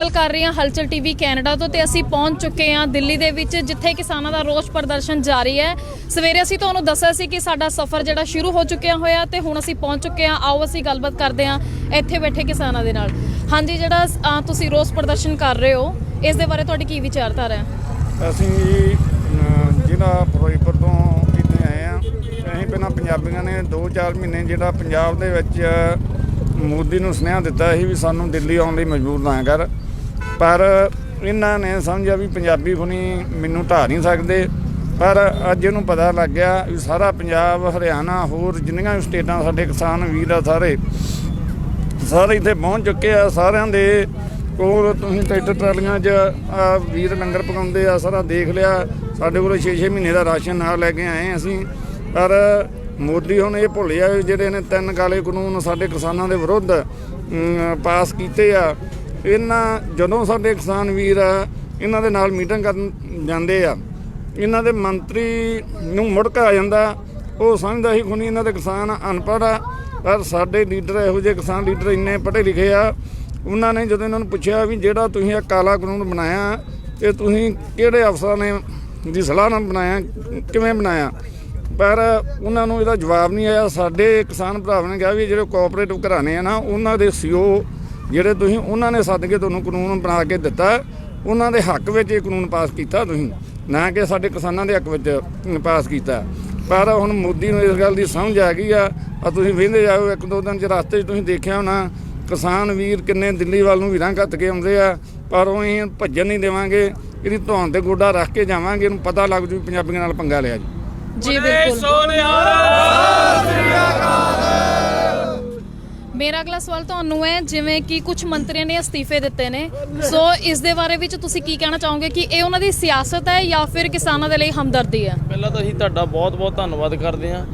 ਗੱਲ ਕਰ ਰਹੇ ਹਾਂ ਹਲਚਲ ਟੀਵੀ ਕੈਨੇਡਾ ਤੋਂ ਤੇ ਅਸੀਂ ਪਹੁੰਚ ਚੁੱਕੇ ਹਾਂ ਦਿੱਲੀ ਦੇ ਵਿੱਚ ਜਿੱਥੇ ਕਿਸਾਨਾਂ ਦਾ ਰੋਸ ਪ੍ਰਦਰਸ਼ਨ ਜਾਰੀ ਹੈ। ਸਵੇਰੇ ਅਸੀਂ ਤੁਹਾਨੂੰ ਦੱਸਿਆ ਸੀ ਕਿ ਸਾਡਾ ਸਫ਼ਰ ਜਿਹੜਾ ਸ਼ੁਰੂ ਹੋ ਚੁੱਕਿਆ ਹੋਇਆ ਤੇ ਹੁਣ ਅਸੀਂ ਪਹੁੰਚ ਚੁੱਕੇ ਹਾਂ। ਆਓ ਅਸੀਂ ਗੱਲਬਾਤ ਕਰਦੇ ਹਾਂ ਇੱਥੇ ਬੈਠੇ ਕਿਸਾਨਾਂ ਦੇ ਨਾਲ। ਹਾਂਜੀ ਜਿਹੜਾ ਅਹ, ਤੁਸੀਂ ਰੋਸ ਪ੍ਰਦਰਸ਼ਨ ਕਰ ਰਹੇ ਹੋ ਇਸ ਦੇ ਬਾਰੇ ਤੁਹਾਡੀ ਕੀ ਵਿਚਾਰਧਾਰਾ ਹੈ? ਅਸੀਂ ਅਹ, ਜ਼ਿਲ੍ਹਾ ਫਿਰੋਜ਼ਪੁਰ ਤੋਂ ਇੱਥੇ ਆਏ ਆ ਅਸੀਂ ਪਹਿਲਾਂ ਪੰਜਾਬੀਆਂ ਨੇ 2-4 ਮਹੀਨੇ ਜਿਹੜਾ ਪੰਜਾਬ ਦੇ ਵਿੱਚ ਮੋਦੀ ਨੂੰ ਸੁਨੇਹਾ ਦਿੱਤਾ ਸੀ ਵੀ ਸਾਨੂੰ ਦਿੱਲੀ ਆਉਣ ਲਈ ਮਜਬੂਰ ਨਾ ਕਰ। ਪਰ ਇਹਨਾਂ ਨੇ ਸਮਝਿਆ ਵੀ ਪੰਜਾਬੀ ਹੁਣੀ ਮੈਨੂੰ ਢਾ ਨਹੀਂ ਸਕਦੇ। ਪਰ ਅੱਜ ਇਹਨੂੰ ਪਤਾ ਲੱਗ ਗਿਆ ਵੀ ਸਾਰਾ ਪੰਜਾਬ, ਹਰਿਆਣਾ, ਹੋਰ ਜਿੰਨੀਆਂ ਵੀ ਸਟੇਟਾਂ ਸਾਡੇ ਕਿਸਾਨ ਵੀਰ ਆ ਸਾਰੇ ਸਾਰੇ ਇੱਥੇ ਪਹੁੰਚ ਚੁੱਕੇ ਆ। ਸਾਰਿਆਂ ਦੇ ਕੋਲ ਤੁਸੀਂ ਟਰੈਕਟਰ ਟਰਾਲੀਆਂ 'ਚ ਆ ਵੀਰ ਲੰਗਰ ਪਕਾਉਂਦੇ ਆ, ਸਾਰਾ ਦੇਖ ਲਿਆ। ਸਾਡੇ ਕੋਲ 6-6 ਮਹੀਨੇ ਦਾ ਰਾਸ਼ਨ ਨਾਲ ਲੈ ਕੇ ਆਏ ਅਸੀਂ। ਪਰ ਮੋਦੀ ਹੁਣ ਇਹ ਭੁੱਲਿਆ ਵੀ ਜਿਹੜੇ ਨੇ ਤਿੰਨ ਕਾਲੇ ਕਾਨੂੰਨ ਸਾਡੇ ਕਿਸਾਨਾਂ ਦੇ ਵਿਰੁੱਧ ਪਾਸ ਕੀਤੇ ਆ। ਇਹਨਾਂ ਜਦੋਂ ਸਾਡੇ ਕਿਸਾਨ ਵੀਰ ਆ ਇਹਨਾਂ ਦੇ ਨਾਲ ਮੀਟਿੰਗ ਕਰਨ ਜਾਂਦੇ ਆ, ਇਹਨਾਂ ਦੇ ਮੰਤਰੀ ਨੂੰ ਮੁੜਕ ਆ ਜਾਂਦਾ, ਉਹ ਸਮਝਦਾ ਸੀ, ਖੁਨੀ ਇਹਨਾਂ ਦੇ ਕਿਸਾਨ ਅਨਪੜ੍ਹ ਆ, ਪਰ ਸਾਡੇ ਲੀਡਰ ਇਹੋ ਜਿਹੇ ਕਿਸਾਨ ਲੀਡਰ ਇੰਨੇ ਪੜ੍ਹੇ ਲਿਖੇ ਆ। ਉਹਨਾਂ ਨੇ ਜਦੋਂ ਇਹਨਾਂ ਨੂੰ ਪੁੱਛਿਆ ਵੀ ਜਿਹੜਾ ਤੁਸੀਂ ਇਹ ਕਾਲਾ ਕਾਨੂੰਨ ਬਣਾਇਆ ਇਹ ਤੁਸੀਂ ਕਿਹੜੇ ਅਫਸਰਾਂ ਨੇ ਦੀ ਸਲਾਹ ਨਾਲ ਬਣਾਇਆ, ਕਿਵੇਂ ਬਣਾਇਆ? ਪਰ ਉਹਨਾਂ ਨੂੰ ਇਹਦਾ ਜਵਾਬ ਨਹੀਂ ਆਇਆ। ਸਾਡੇ ਕਿਸਾਨ ਭਰਾਵਾਂ ਨੇ ਕਿਹਾ ਵੀ ਜਿਹੜੇ ਕੋਆਪਰੇਟਿਵ ਘਰਾਣੇ ਆ ਨਾ, ਉਹਨਾਂ ਦੇ ਸੀਓ ਜਿਹੜੇ ਤੁਸੀਂ ਉਹਨਾਂ ਨੇ ਸੱਦ ਕੇ ਤੁਹਾਨੂੰ ਕਾਨੂੰਨ ਬਣਾ ਕੇ ਦਿੱਤਾ, ਉਹਨਾਂ ਦੇ ਹੱਕ ਵਿੱਚ ਇਹ ਕਾਨੂੰਨ ਪਾਸ ਕੀਤਾ ਤੁਸੀਂ, ਨਾ ਕਿ ਸਾਡੇ ਕਿਸਾਨਾਂ ਦੇ ਹੱਕ ਵਿੱਚ ਪਾਸ ਕੀਤਾ। ਪਰ ਹੁਣ ਮੋਦੀ ਨੂੰ ਇਸ ਗੱਲ ਦੀ ਸਮਝ ਆ ਗਈ ਆ ਆ ਤੁਸੀਂ ਵੇਂਦੇ ਜਾਓ, ਇੱਕ ਦੋ ਦਿਨ ਚ ਰਸਤੇ 'ਚ ਤੁਸੀਂ ਦੇਖਿਆ ਹੋਣਾ, ਕਿਸਾਨ ਵੀਰ ਕਿੰਨੇ ਦਿੱਲੀ ਵੱਲ ਨੂੰ ਵੀਰਾਂ ਘੱਤ ਕੇ ਆਉਂਦੇ ਆ, ਪਰ ਉਹ ਅਸੀਂ ਭੱਜਣ ਨਹੀਂ ਦੇਵਾਂਗੇ, ਇਹਦੀ ਧੌਣ ਤੇ ਗੋਡਾ ਰੱਖ ਕੇ ਜਾਵਾਂਗੇ, ਇਹਨੂੰ ਪਤਾ ਲੱਗ ਜੂ ਪੰਜਾਬੀਆਂ ਨਾਲ ਪੰਗਾ ਲਿਆ ਜੀ। ਜੀ ਬਿਲਕੁਲ ਮੇਰਾ ਅਗਲਾ ਸਵਾਲ ਤੁਹਾਨੂੰ ਹੈ, ਜਿਵੇਂ ਕਿ ਕੁਝ ਮੰਤਰੀਆਂ ਨੇ ਅਸਤੀਫੇ ਦਿੱਤੇ ਨੇ। ਸੋ ਇਸ ਦੇ ਬਾਰੇ ਵਿੱਚ ਤੁਸੀਂ ਕੀ ਕਹਿਣਾ ਚਾਹੋਗੇ ਕਿ ਇਹ ਉਹਨਾਂ ਦੀ ਸਿਆਸਤ ਹੈ ਜਾਂ ਫਿਰ ਕਿਸਾਨਾਂ ਦੇ ਲਈ ਹਮਦਰਦੀ ਹੈ? ਪਹਿਲਾਂ ਤਾਂ ਅਸੀਂ ਤੁਹਾਡਾ ਬਹੁਤ-ਬਹੁਤ ਧੰਨਵਾਦ ਕਰਦੇ ਹਾਂ।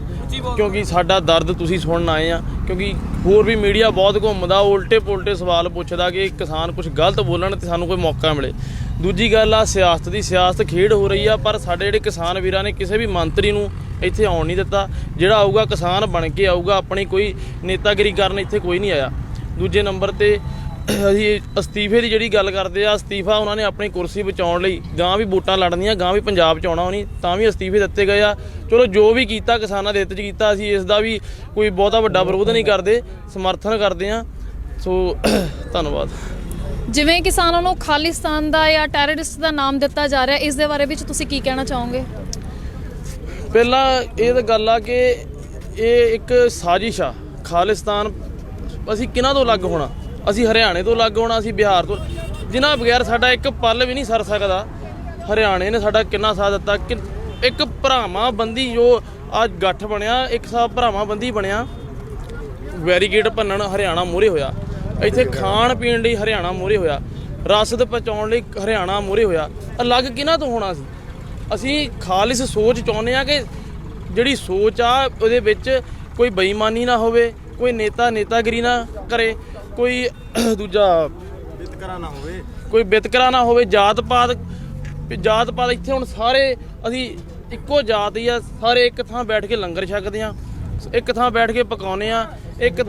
ਕਿਉਂਕਿ ਸਾਡਾ ਦਰਦ ਤੁਸੀਂ ਸੁਣਨ ਆਏ ਆ, ਕਿਉਂਕਿ ਹੋਰ ਵੀ ਮੀਡੀਆ ਬਹੁਤ ਘੁੰਮਦਾ ਉਲਟੇ ਪੁਲਟੇ ਸਵਾਲ ਪੁੱਛਦਾ ਕਿ ਕਿਸਾਨ ਕੁਝ ਗਲਤ ਬੋਲਣ ਤੇ ਸਾਨੂੰ ਕੋਈ ਮੌਕਾ ਮਿਲੇ। ਦੂਜੀ ਗੱਲ ਆ, ਸਿਆਸਤ ਦੀ ਸਿਆਸਤ ਖੇਡ ਹੋ ਰਹੀ ਆ, ਪਰ ਸਾਡੇ ਜਿਹੜੇ ਕਿਸਾਨ ਵੀਰਾਂ ਨੇ ਕਿਸੇ ਵੀ ਮੰਤਰੀ ਨੂੰ ਇੱਥੇ ਆਉਣ ਨਹੀਂ ਦਿੱਤਾ। ਜਿਹੜਾ ਆਊਗਾ ਕਿਸਾਨ ਬਣ ਕੇ ਆਊਗਾ, ਆਪਣੀ ਕੋਈ ਨੇਤਾਗਿਰੀ ਕਰਨ ਇੱਥੇ ਕੋਈ ਨਹੀਂ ਆਇਆ। ਦੂਜੇ ਨੰਬਰ ਤੇ ਅਸੀਂ ਅਸਤੀਫੇ ਦੀ ਜਿਹੜੀ ਗੱਲ ਕਰਦੇ ਆ ਅਸਤੀਫਾ ਉਹਨਾਂ ਨੇ ਆਪਣੀ ਕੁਰਸੀ ਬਚਾਉਣ ਲਈ ਗਾਂ ਵੀ ਵੋਟਾਂ ਲੜਨੀਆਂ ਗਾਂ ਵੀ ਪੰਜਾਬ ਚ ਆਉਣਾ ਹੋਣੀ ਤਾਂ ਵੀ ਅਸਤੀਫੇ ਦਿੱਤੇ ਗਏ ਆ। ਚਲੋ ਜੋ ਵੀ ਕੀਤਾ ਕਿਸਾਨਾਂ ਦੇ ਹਿੱਤ ਚ ਕੀਤਾ ਅਸੀਂ ਇਸ ਦਾ ਵੀ ਕੋਈ ਬਹੁਤਾ ਵੱਡਾ ਵਿਰੋਧ ਨਹੀਂ ਕਰਦੇ ਸਮਰਥਨ ਕਰਦੇ ਆ। ਸੋ ਧੰਨਵਾਦ। ਜਿਵੇਂ ਕਿਸਾਨਾਂ ਨੂੰ ਖਾਲਿਸਤਾਨ ਦਾ ਜਾਂ ਟੈਰਰਿਸਟ ਦਾ ਨਾਮ ਦਿੱਤਾ ਜਾ ਰਿਹਾ ਇਸ ਦੇ ਬਾਰੇ ਵਿੱਚ ਤੁਸੀਂ ਕੀ ਕਹਿਣਾ ਚਾਹੋਗੇ? ਪਹਿਲਾਂ ਇਹ ਤਾਂ ਗੱਲ ਆ ਕਿ ਇਹ ਇੱਕ ਸਾਜ਼ਿਸ਼ ਆ। ਖਾਲਿਸਤਾਨ ਅਸੀਂ ਕਿਹਨਾਂ ਤੋਂ ਅਲੱਗ ਹੋਣਾ? ਅਸੀਂ ਹਰਿਆਣੇ ਤੋਂ ਅਲੱਗ ਹੋਣਾ ਅਸੀਂ ਬਿਹਾਰ ਤੋਂ। ਜਿਨ੍ਹਾਂ ਬਗੈਰ ਸਾਡਾ ਇੱਕ ਪਲ ਵੀ ਨਹੀਂ ਸਰ ਸਕਦਾ। ਹਰਿਆਣੇ ਨੇ ਸਾਡਾ ਕਿੰਨਾ ਸਾਥ ਦਿੱਤਾ? ਕਿ ਇੱਕ ਭਰਾਵਾਂ ਬੰਦੀ ਜੋ ਅੱਜ ਗੱਠ ਬਣਿਆ, ਇੱਕ ਸਾ ਭਰਾਵਾਂ ਬੰਦੀ ਬਣਿਆ ਵੈਰੀਗੇਟ ਭੰਨਣ ਹਰਿਆਣਾ ਮੂਹਰੇ ਹੋਇਆ। ਇੱਥੇ ਖਾਣ ਪੀਣ ਲਈ ਹਰਿਆਣਾ ਮੂਹਰੇ ਹੋਇਆ। ਰਸਦ ਪਹੁੰਚਾਉਣ ਲਈ ਹਰਿਆਣਾ ਮੂਹਰੇ ਹੋਇਆ। ਅਲੱਗ ਕਿਹਨਾਂ ਤੋਂ ਹੋਣਾ ਸੀ? ਅਸੀਂ ਖਾਲਿਸ ਸੋਚ ਚਾਹੁੰਦੇ ਆ ਕਿ ਜਿਹੜੀ ਸੋਚ ਆ, ਉਹਦੇ ਵਿੱਚ ਕੋਈ ਬੇਈਮਾਨੀ ਨਾ ਹੋਵੇ, ਕੋਈ ਨੇਤਾ ਨੇਤਾਗਰੀ ਨਾ ਕਰੇ। ਕੋਈ ਦੂਜਾ ਵਿਤਕਰਾ ਨਾ ਹੋਵੇ। ਕੋਈ ਬਿਤਕਰਾ ਨਾ ਹੋਵੇ ਜਾਤ ਪਾਤ ਜਾਤ ਪਾਤ ਇੱਥੇ ਹੁਣ ਸਾਰੇ ਅਸੀਂ ਇੱਕੋ ਜਾਤ ਹੀ ਆ ਸਾਰੇ ਇੱਕ ਥਾਂ ਬੈਠ ਕੇ ਲੰਗਰ ਛਕਦੇ ਆ ਇੱਕ ਥਾਂ ਬੈਠ ਕੇ ਪਕਾਉਨੇ ਆ ਇੱਕ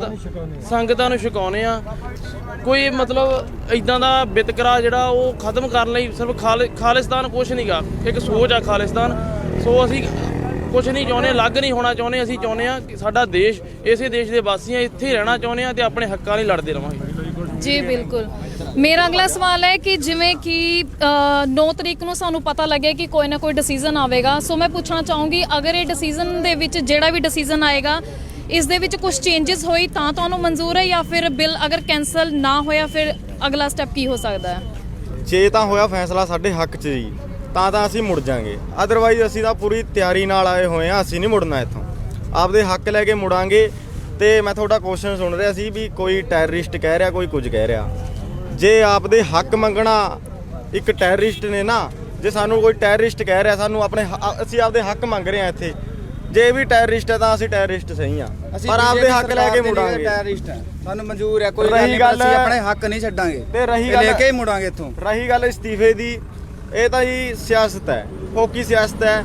ਸੰਗਤਾਂ ਨੂੰ ਛਕਾਉਨੇ ਆ। ਕੋਈ ਮਤਲਬ ਇਦਾਂ ਦਾ ਬਿਤਕਰਾ ਜਿਹੜਾ ਉਹ ਖਤਮ ਕਰਨ ਲਈ ਸਿਰਫ ਖਾਲ- ਖਾਲਿਸਤਾਨ ਕੁਛ ਨਹੀਂਗਾ ਇੱਕ ਸੋਚ ਆ ਖਾਲਿਸਤਾਨ। ਸੋ ਅਸੀਂ ਕੁਛ ਨਹੀਂ ਚਾਹੁੰਦੇ ਅਲੱਗ ਨਹੀਂ ਹੋਣਾ ਚਾਹੁੰਦੇ ਅਸੀਂ ਚਾਹੁੰਦੇ ਆ ਕਿ ਸਾਡਾ ਦੇਸ਼ ਇਸੇ ਦੇਸ਼ ਦੇ ਵਾਸੀ ਆ ਇੱਥੇ ਰਹਿਣਾ ਚਾਹੁੰਦੇ ਆ ਤੇ ਆਪਣੇ ਹੱਕਾਂ ਲਈ ਲੜਦੇ ਰਵਾਂਗੇ। ਜੀ ਬਿਲਕੁਲ। ਮੇਰਾ ਅਗਲਾ ਸਵਾਲ ਹੈ ਕਿ ਜਿਵੇਂ ਕਿ 9 ਤਰੀਕ ਨੂੰ ਸਾਨੂੰ ਪਤਾ ਲੱਗਿਆ ਕਿ ਕੋਈ ਨਾ ਕੋਈ ਡਿਸੀਜਨ ਆਵੇਗਾ। ਸੋ ਮੈਂ ਪੁੱਛਣਾ ਚਾਹੂੰਗੀ ਅਗਰ ਇਹ ਡਿਸੀਜਨ ਦੇ ਵਿੱਚ ਜਿਹੜਾ ਵੀ ਡਿਸੀਜਨ ਆਏਗਾ ਇਸ ਦੇ ਵਿੱਚ ਕੁਝ ਚੇਂਜਸ ਹੋਈ ਤਾਂ ਤੁਹਾਨੂੰ ਮਨਜ਼ੂਰ ਹੈ ਜਾਂ ਫਿਰ ਬਿੱਲ ਅਗਰ ਕੈਨਸਲ ਨਾ ਹੋਇਆ ਫਿਰ ਅਗਲਾ ਸਟੈਪ ਕੀ ਹੋ ਸਕਦਾ ਹੈ? ਜੇ ਤਾਂ ਹੋਇਆ ਫੈਸਲਾ ਸਾਡੇ ਹੱਕ 'ਚ ਜੀ। ਤਾਂ ਤਾਂ ਅਸੀਂ ਮੁੜ ਜਾਾਂਗੇ। ਅਦਰਵਾਈਜ਼ ਅਸੀਂ ਤਾਂ ਪੂਰੀ ਤਿਆਰੀ ਨਾਲ ਆਏ ਹੋਏ ਆ ਅਸੀਂ ਨਹੀਂ ਮੁੜਨਾ ਇੱਥੋਂ। ਆਪਦੇ ਹੱਕ ਲੈ ਕੇ ਮੁੜਾਂਗੇ ਤੇ ਮੈਂ ਤੁਹਾਡਾ ਕੁਐਸਚਨ ਸੁਣ ਰਿਹਾ ਸੀ ਵੀ ਕੋਈ ਟੈਰਰਿਸਟ ਕਹਿ ਰਿਹਾ ਕੋਈ ਕੁਝ ਕਹਿ ਰਿਹਾ। ਜੇ ਆਪਦੇ ਹੱਕ ਮੰਗਣਾ ਇੱਕ ਟੈਰਰਿਸਟ ਨੇ ਨਾ ਜੇ ਸਾਨੂੰ ਕੋਈ ਟੈਰਰਿਸਟ ਕਹਿ ਰਿਹਾ ਸਾਨੂੰ ਆਪਣੇ ਅਸੀਂ ਆਪਦੇ ਹੱਕ ਮੰਗ ਰਹੇ ਆ ਇੱਥੇ। ਜੇ ਵੀ ਟੈਰਰਿਸਟ ਹੈ ਤਾਂ ਅਸੀਂ ਟੈਰਰਿਸਟ ਸਹੀ ਆ ਪਰ ਆਪਦੇ ਹੱਕ ਲੈ ਕੇ ਮੁੜਾਂਗੇ। ਟੈਰਰਿਸਟ ਹੈ। ਸਾਨੂੰ ਮਨਜ਼ੂਰ ਹੈ ਕੋਈ ਗੱਲ ਨਹੀਂ ਅਸੀਂ ਆਪਣੇ ਹੱਕ ਨਹੀਂ ਛੱਡਾਂਗੇ। ਤੇ ਰਹੀ ਗੱਲ ਲੈ ਕੇ ਹੀ ਮੁੜਾਂਗੇ ਇੱਥੋਂ। ਰਹੀ ਗੱਲ ਇਸਤੀਫੇ ਦੀ ਇਹ ਤਾਂ ਜੀ ਸਿਆਸਤ ਹੈ। ਫੋਕੀ ਸਿਆਸਤ ਹੈ?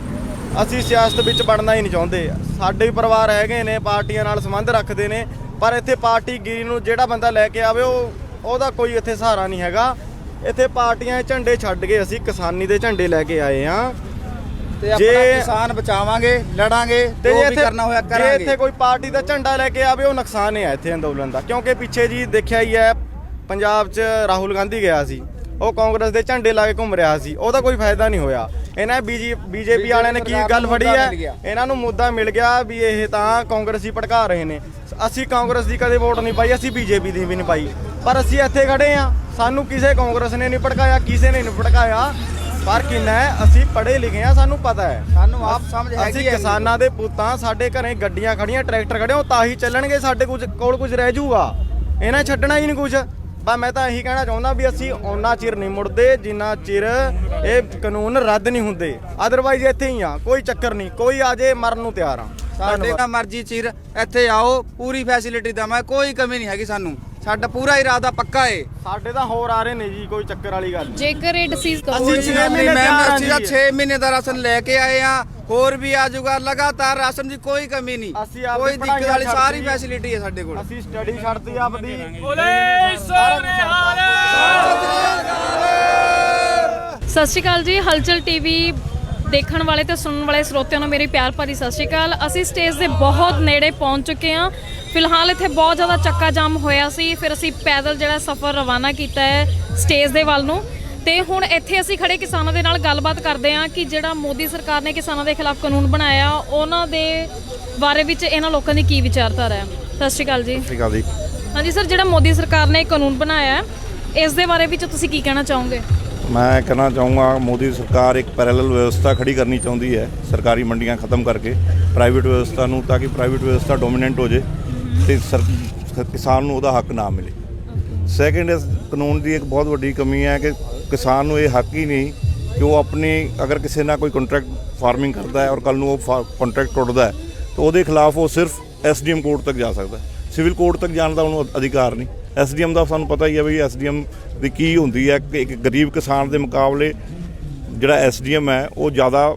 ਅਸੀਂ ਸਿਆਸਤ ਵਿੱਚ ਵੜਨਾ ਹੀ ਨਹੀਂ ਚਾਹੁੰਦੇ। ਸਾਡੇ ਵੀ ਪਰਿਵਾਰ ਹੈਗੇ ਨੇ ਪਾਰਟੀਆਂ ਨਾਲ ਸੰਬੰਧ ਰੱਖਦੇ ਨੇ ਪਰ ਇੱਥੇ ਪਾਰਟੀ ਗਿਰੀ ਨੂੰ ਜਿਹੜਾ ਬੰਦਾ ਲੈ ਕੇ ਆਵੇ ਉਹ ਉਹਦਾ ਕੋਈ ਇੱਥੇ ਸਹਾਰਾ ਨਹੀਂ ਹੈਗਾ। ਇੱਥੇ ਪਾਰਟੀਆਂ ਝੰਡੇ ਛੱਡ ਕੇ ਅਸੀਂ ਕਿਸਾਨੀ ਦੇ ਝੰਡੇ ਲੈ ਕੇ ਆਏ ਆ ਤੇ ਆਪਣਾ ਕਿਸਾਨ ਬਚਾਵਾਂਗੇ ਲੜਾਂਗੇ ਤੇ ਜੋ ਇੱਥੇ ਕਰਨਾ ਹੋਇਆ ਜੇ ਕਰਾਂਗੇ। ਇੱਥੇ ਕੋਈ ਪਾਰਟੀ ਦਾ ਝੰਡਾ ਲੈ ਕੇ ਆਵੇ ਉਹ ਨੁਕਸਾਨ ਹੈ ਇੱਥੇ ਅੰਦੋਲਨ ਦਾ। ਕਿਉਂਕਿ ਪਿੱਛੇ ਜੀ ਦੇਖਿਆ ਹੀ ਹੈ ਪੰਜਾਬ 'ਚ ਰਾਹੁਲ ਗਾਂਧੀ ਗਿਆ ਸੀ। ਉਹ ਕਾਂਗਰਸ ਦੇ ਝੰਡੇ ਲਾ ਕੇ ਘੁੰਮ ਰਿਹਾ ਸੀ ਉਹਦਾ ਕੋਈ ਫਾਇਦਾ ਨਹੀਂ ਹੋਇਆ। ਇਹਨਾਂ ਬੀਜੀ ਬੀਜੇਪੀ ਵਾਲਿਆਂ ਨੇ ਕੀ ਗੱਲ ਫੜੀ ਹੈ। ਇਹਨਾਂ ਨੂੰ ਮੁੱਦਾ ਮਿਲ ਗਿਆ ਵੀ ਇਹ ਤਾਂ ਕਾਂਗਰਸੀ ਭੜਕਾ ਰਹੇ ਨੇ। ਅਸੀਂ ਕਾਂਗਰਸ ਦੀ ਕਦੇ ਵੋਟ ਨਹੀਂ ਪਾਈ ਅਸੀਂ ਬੀਜੇਪੀ ਦੀ ਵੀ ਨਹੀਂ ਪਾਈ। ਪਰ ਅਸੀਂ ਇੱਥੇ ਖੜੇ ਆ ਸਾਨੂੰ ਕਿਸੇ ਕਾਂਗਰਸ ਨੇ ਨਹੀਂ ਭੜਕਾਇਆ ਕਿਸੇ ਨੇ ਨਹੀਂ ਭੜਕਾਇਆ। ਪਰ ਕਿੰਨਾ ਅਸੀਂ ਪੜ੍ਹੇ ਲਿਖੇ ਆ ਸਾਨੂੰ ਪਤਾ ਹੈ। ਸਾਨੂੰ ਆਪ ਸਮਝ ਹੈਗੀ ਅਸੀਂ ਕਿਸਾਨਾਂ ਦੇ ਪੁੱਤਾਂ ਸਾਡੇ ਘਰੇ ਗੱਡੀਆਂ ਖੜੀਆਂ ਟਰੈਕਟਰ ਖੜੇ ਉਹ ਤਾਂ ਹੀ ਚੱਲਣਗੇ ਸਾਡੇ ਕੁਝ ਕੋਲ ਕੁਝ ਰਹਿ ਜਾਊਗਾ। ਇਹਨਾਂ ਛੱਡਣਾ ਹੀ ਨਹੀਂ ਕੁਝ। ਬਸ ਮੈਂ ਤਾਂ ਇਹੀ ਕਹਿਣਾ ਚਾਹੁੰਦਾ ਵੀ ਅਸੀਂ ਓਨਾ ਚਿਰ ਨਹੀਂ ਮੁੜਦੇ ਜਿੰਨਾ ਚਿਰ ਇਹ ਕਾਨੂੰਨ ਰੱਦ ਨਹੀਂ ਹੁੰਦੇ। ਅਦਰਵਾਈਜ਼ ਇੱਥੇ ਹੀ ਆ ਕੋਈ ਚੱਕਰ ਨਹੀਂ ਕੋਈ ਆ ਜੇ ਮਰਨ ਨੂੰ ਤਿਆਰ ਆ। ਸਾਡੇ ਦਾ ਮਰਜ਼ੀ ਚਿਰ ਇੱਥੇ ਆਓ ਪੂਰੀ ਫੈਸਿਲਿਟੀ ਦਵਾਂ ਕੋਈ ਕਮੀ ਨਹੀਂ ਹੈਗੀ ਸਾਨੂੰ। ਸਾਡਾ ਪੂਰਾ ਇਰਾਦਾ ਪੱਕਾ ਏ। ਸਾਡੇ ਤਾਂ ਹੋਰ ਆ ਰਹੇ ਨੇ ਜੀ ਕੋਈ ਚੱਕਰ ਵਾਲੀ ਗੱਲ ਨਹੀਂ। ਜੇਕਰ ਇਹ ਡਿਸੀਜ਼ ਅਸੀਂ ਕੋਈ ਛੇ ਮਹੀਨੇ ਤਿਆਰ ਅਸੀਂ ਤਾਂ ਜੀ। 6 ਮਹੀਨੇ ਦਾ ਰਾਸ਼ਨ ਲੈ ਕੇ ਆਏ ਆ ਹੋਰ ਵੀ ਆ ਜਾਊਗਾ ਲਗਾਤਾਰ ਰਾਸ਼ਨ ਦੀ ਕੋਈ ਕਮੀ ਨਹੀਂ। ਅਸੀਂ ਕੋਈ ਦਿੱਕਤ ਵਾਲੀ ਸਾਰੀ। ਫੈਸਿਲਿਟੀ ਹੈ ਸਾਡੇ ਕੋਲ। ਅਸੀਂ ਸਟੱਡੀ ਛੱਡਤੀ ਆਪਦੀ। ਸਤਿ ਸ਼੍ਰੀ ਅਕਾਲ ਜੀ। ਹਲਚਲ ਟੀਵੀ ਦੇਖਣ ਵਾਲੇ ਤੇ ਸੁਣਨ ਵਾਲੇ ਸਰੋਤਿਆਂ ਨੂੰ ਮੇਰੀ ਪਿਆਰ ਭਰੀ ਸਤਿ ਸ਼੍ਰੀ ਅਕਾਲ। ਅਸੀਂ ਸਟੇਜ ਦੇ ਬਹੁਤ ਨੇੜੇ ਪਹੁੰਚ ਚੁੱਕੇ ਹਾਂ। ਫਿਲਹਾਲ ਇੱਥੇ ਬਹੁਤ ਜ਼ਿਆਦਾ ਚੱਕਾ ਜਾਮ ਹੋਇਆ ਸੀ। ਫਿਰ ਅਸੀਂ ਪੈਦਲ ਜਿਹੜਾ ਸਫ਼ਰ ਰਵਾਨਾ ਕੀਤਾ ਹੈ ਸਟੇਜ ਦੇ ਵੱਲ ਨੂੰ। ਤੇ ਹੁਣ ਇੱਥੇ ਅਸੀਂ ਖੜੇ ਕਿਸਾਨਾਂ ਦੇ ਨਾਲ ਗੱਲਬਾਤ ਕਰਦੇ ਹਾਂ ਕਿ ਜਿਹੜਾ ਮੋਦੀ ਸਰਕਾਰ ਨੇ ਕਿਸਾਨਾਂ ਦੇ ਖਿਲਾਫ ਕਾਨੂੰਨ ਬਣਾਇਆ ਉਹਨਾਂ ਦੇ ਬਾਰੇ ਵਿੱਚ ਇਹਨਾਂ ਲੋਕਾਂ ਦੀ ਕੀ ਵਿਚਾਰਧਾਰਾ ਹੈ? ਸਤਿ ਸ਼੍ਰੀ ਅਕਾਲ ਜੀ। ਸਤਿ ਸ਼੍ਰੀ ਅਕਾਲ ਜੀ। ਹਾਂਜੀ ਸਰ ਜਿਹੜਾ ਮੋਦੀ ਸਰਕਾਰ ਨੇ ਕਾਨੂੰਨ ਬਣਾਇਆ ਹੈ ਇਸ ਦੇ ਬਾਰੇ ਵਿੱਚ ਤੁਸੀਂ ਕੀ ਕਹਿਣਾ ਚਾਹੋਗੇ? ਮੈਂ ਕਹਿਣਾ ਚਾਹੂੰਗਾ, ਮੋਦੀ ਸਰਕਾਰ ਇੱਕ ਪੈਰਲਲ ਵਿਵਸਥਾ ਖੜੀ ਕਰਨੀ ਚਾਹੁੰਦੀ ਹੈ, ਸਰਕਾਰੀ ਮੰਡੀਆਂ ਖਤਮ ਕਰਕੇ ਪ੍ਰਾਈਵੇਟ ਵਿਵਸਥਾ ਨੂੰ ਤਾਂ ਕਿ ਪ੍ਰਾਈਵੇਟ ਵਿਵਸਥਾ ਡੋਮੀਨੈਂਟ ਹੋ ਜੇ, ਤੇ ਸਰ, ਕਿਸਾਨ ਨੂੰ ਉਹਦਾ ਹੱਕ ਨਾ ਮਿਲੇ। ਸੈਕੰਡ ਇਸ ਕਾਨੂੰਨ ਦੀ ਇੱਕ ਬਹੁਤ ਵੱਡੀ ਕਮੀ ਹੈ ਕਿ ਕਿਸਾਨ ਨੂੰ ਇਹ ਹੱਕ ਹੀ ਨਹੀਂ ਕਿ ਉਹ ਆਪਣੀ, ਅਗਰ ਕਿਸੇ ਨਾਲ ਕੋਈ ਕੰਟਰੈਕਟ ਫਾਰਮਿੰਗ ਕਰਦਾ ਹੈ ਔਰ ਕੱਲ ਨੂੰ ਉਹ ਕੰਟਰੈਕਟ ਟੁੱਟਦਾ ਹੈ, ਤਾਂ ਉਹਦੇ ਖਿਲਾਫ ਉਹ ਸਿਰਫ ਐਸਡੀਐਮ ਕੋਰਟ ਤੱਕ ਜਾ ਸਕਦਾ ਸਿਵਲ ਕੋਰਟ ਤੱਕ ਜਾਣ ਦਾ ਉਹਨੂੰ ਅਧਿਕਾਰ ਨਹੀਂ। ਐਸਡੀਐਮ ਦਾ ਸਾਨੂੰ ਪਤਾ ਹੀ ਹੈ ਵੀ ਐਸਡੀਐਮ ਦੀ ਕੀ ਹੁੰਦੀ ਹੈ ਕਿ ਇੱਕ ਗਰੀਬ ਕਿਸਾਨ ਦੇ ਮੁਕਾਬਲੇ ਜਿਹੜਾ ਐਸਡੀਐਮ ਹੈ, ਉਹ ਜ਼ਿਆਦਾ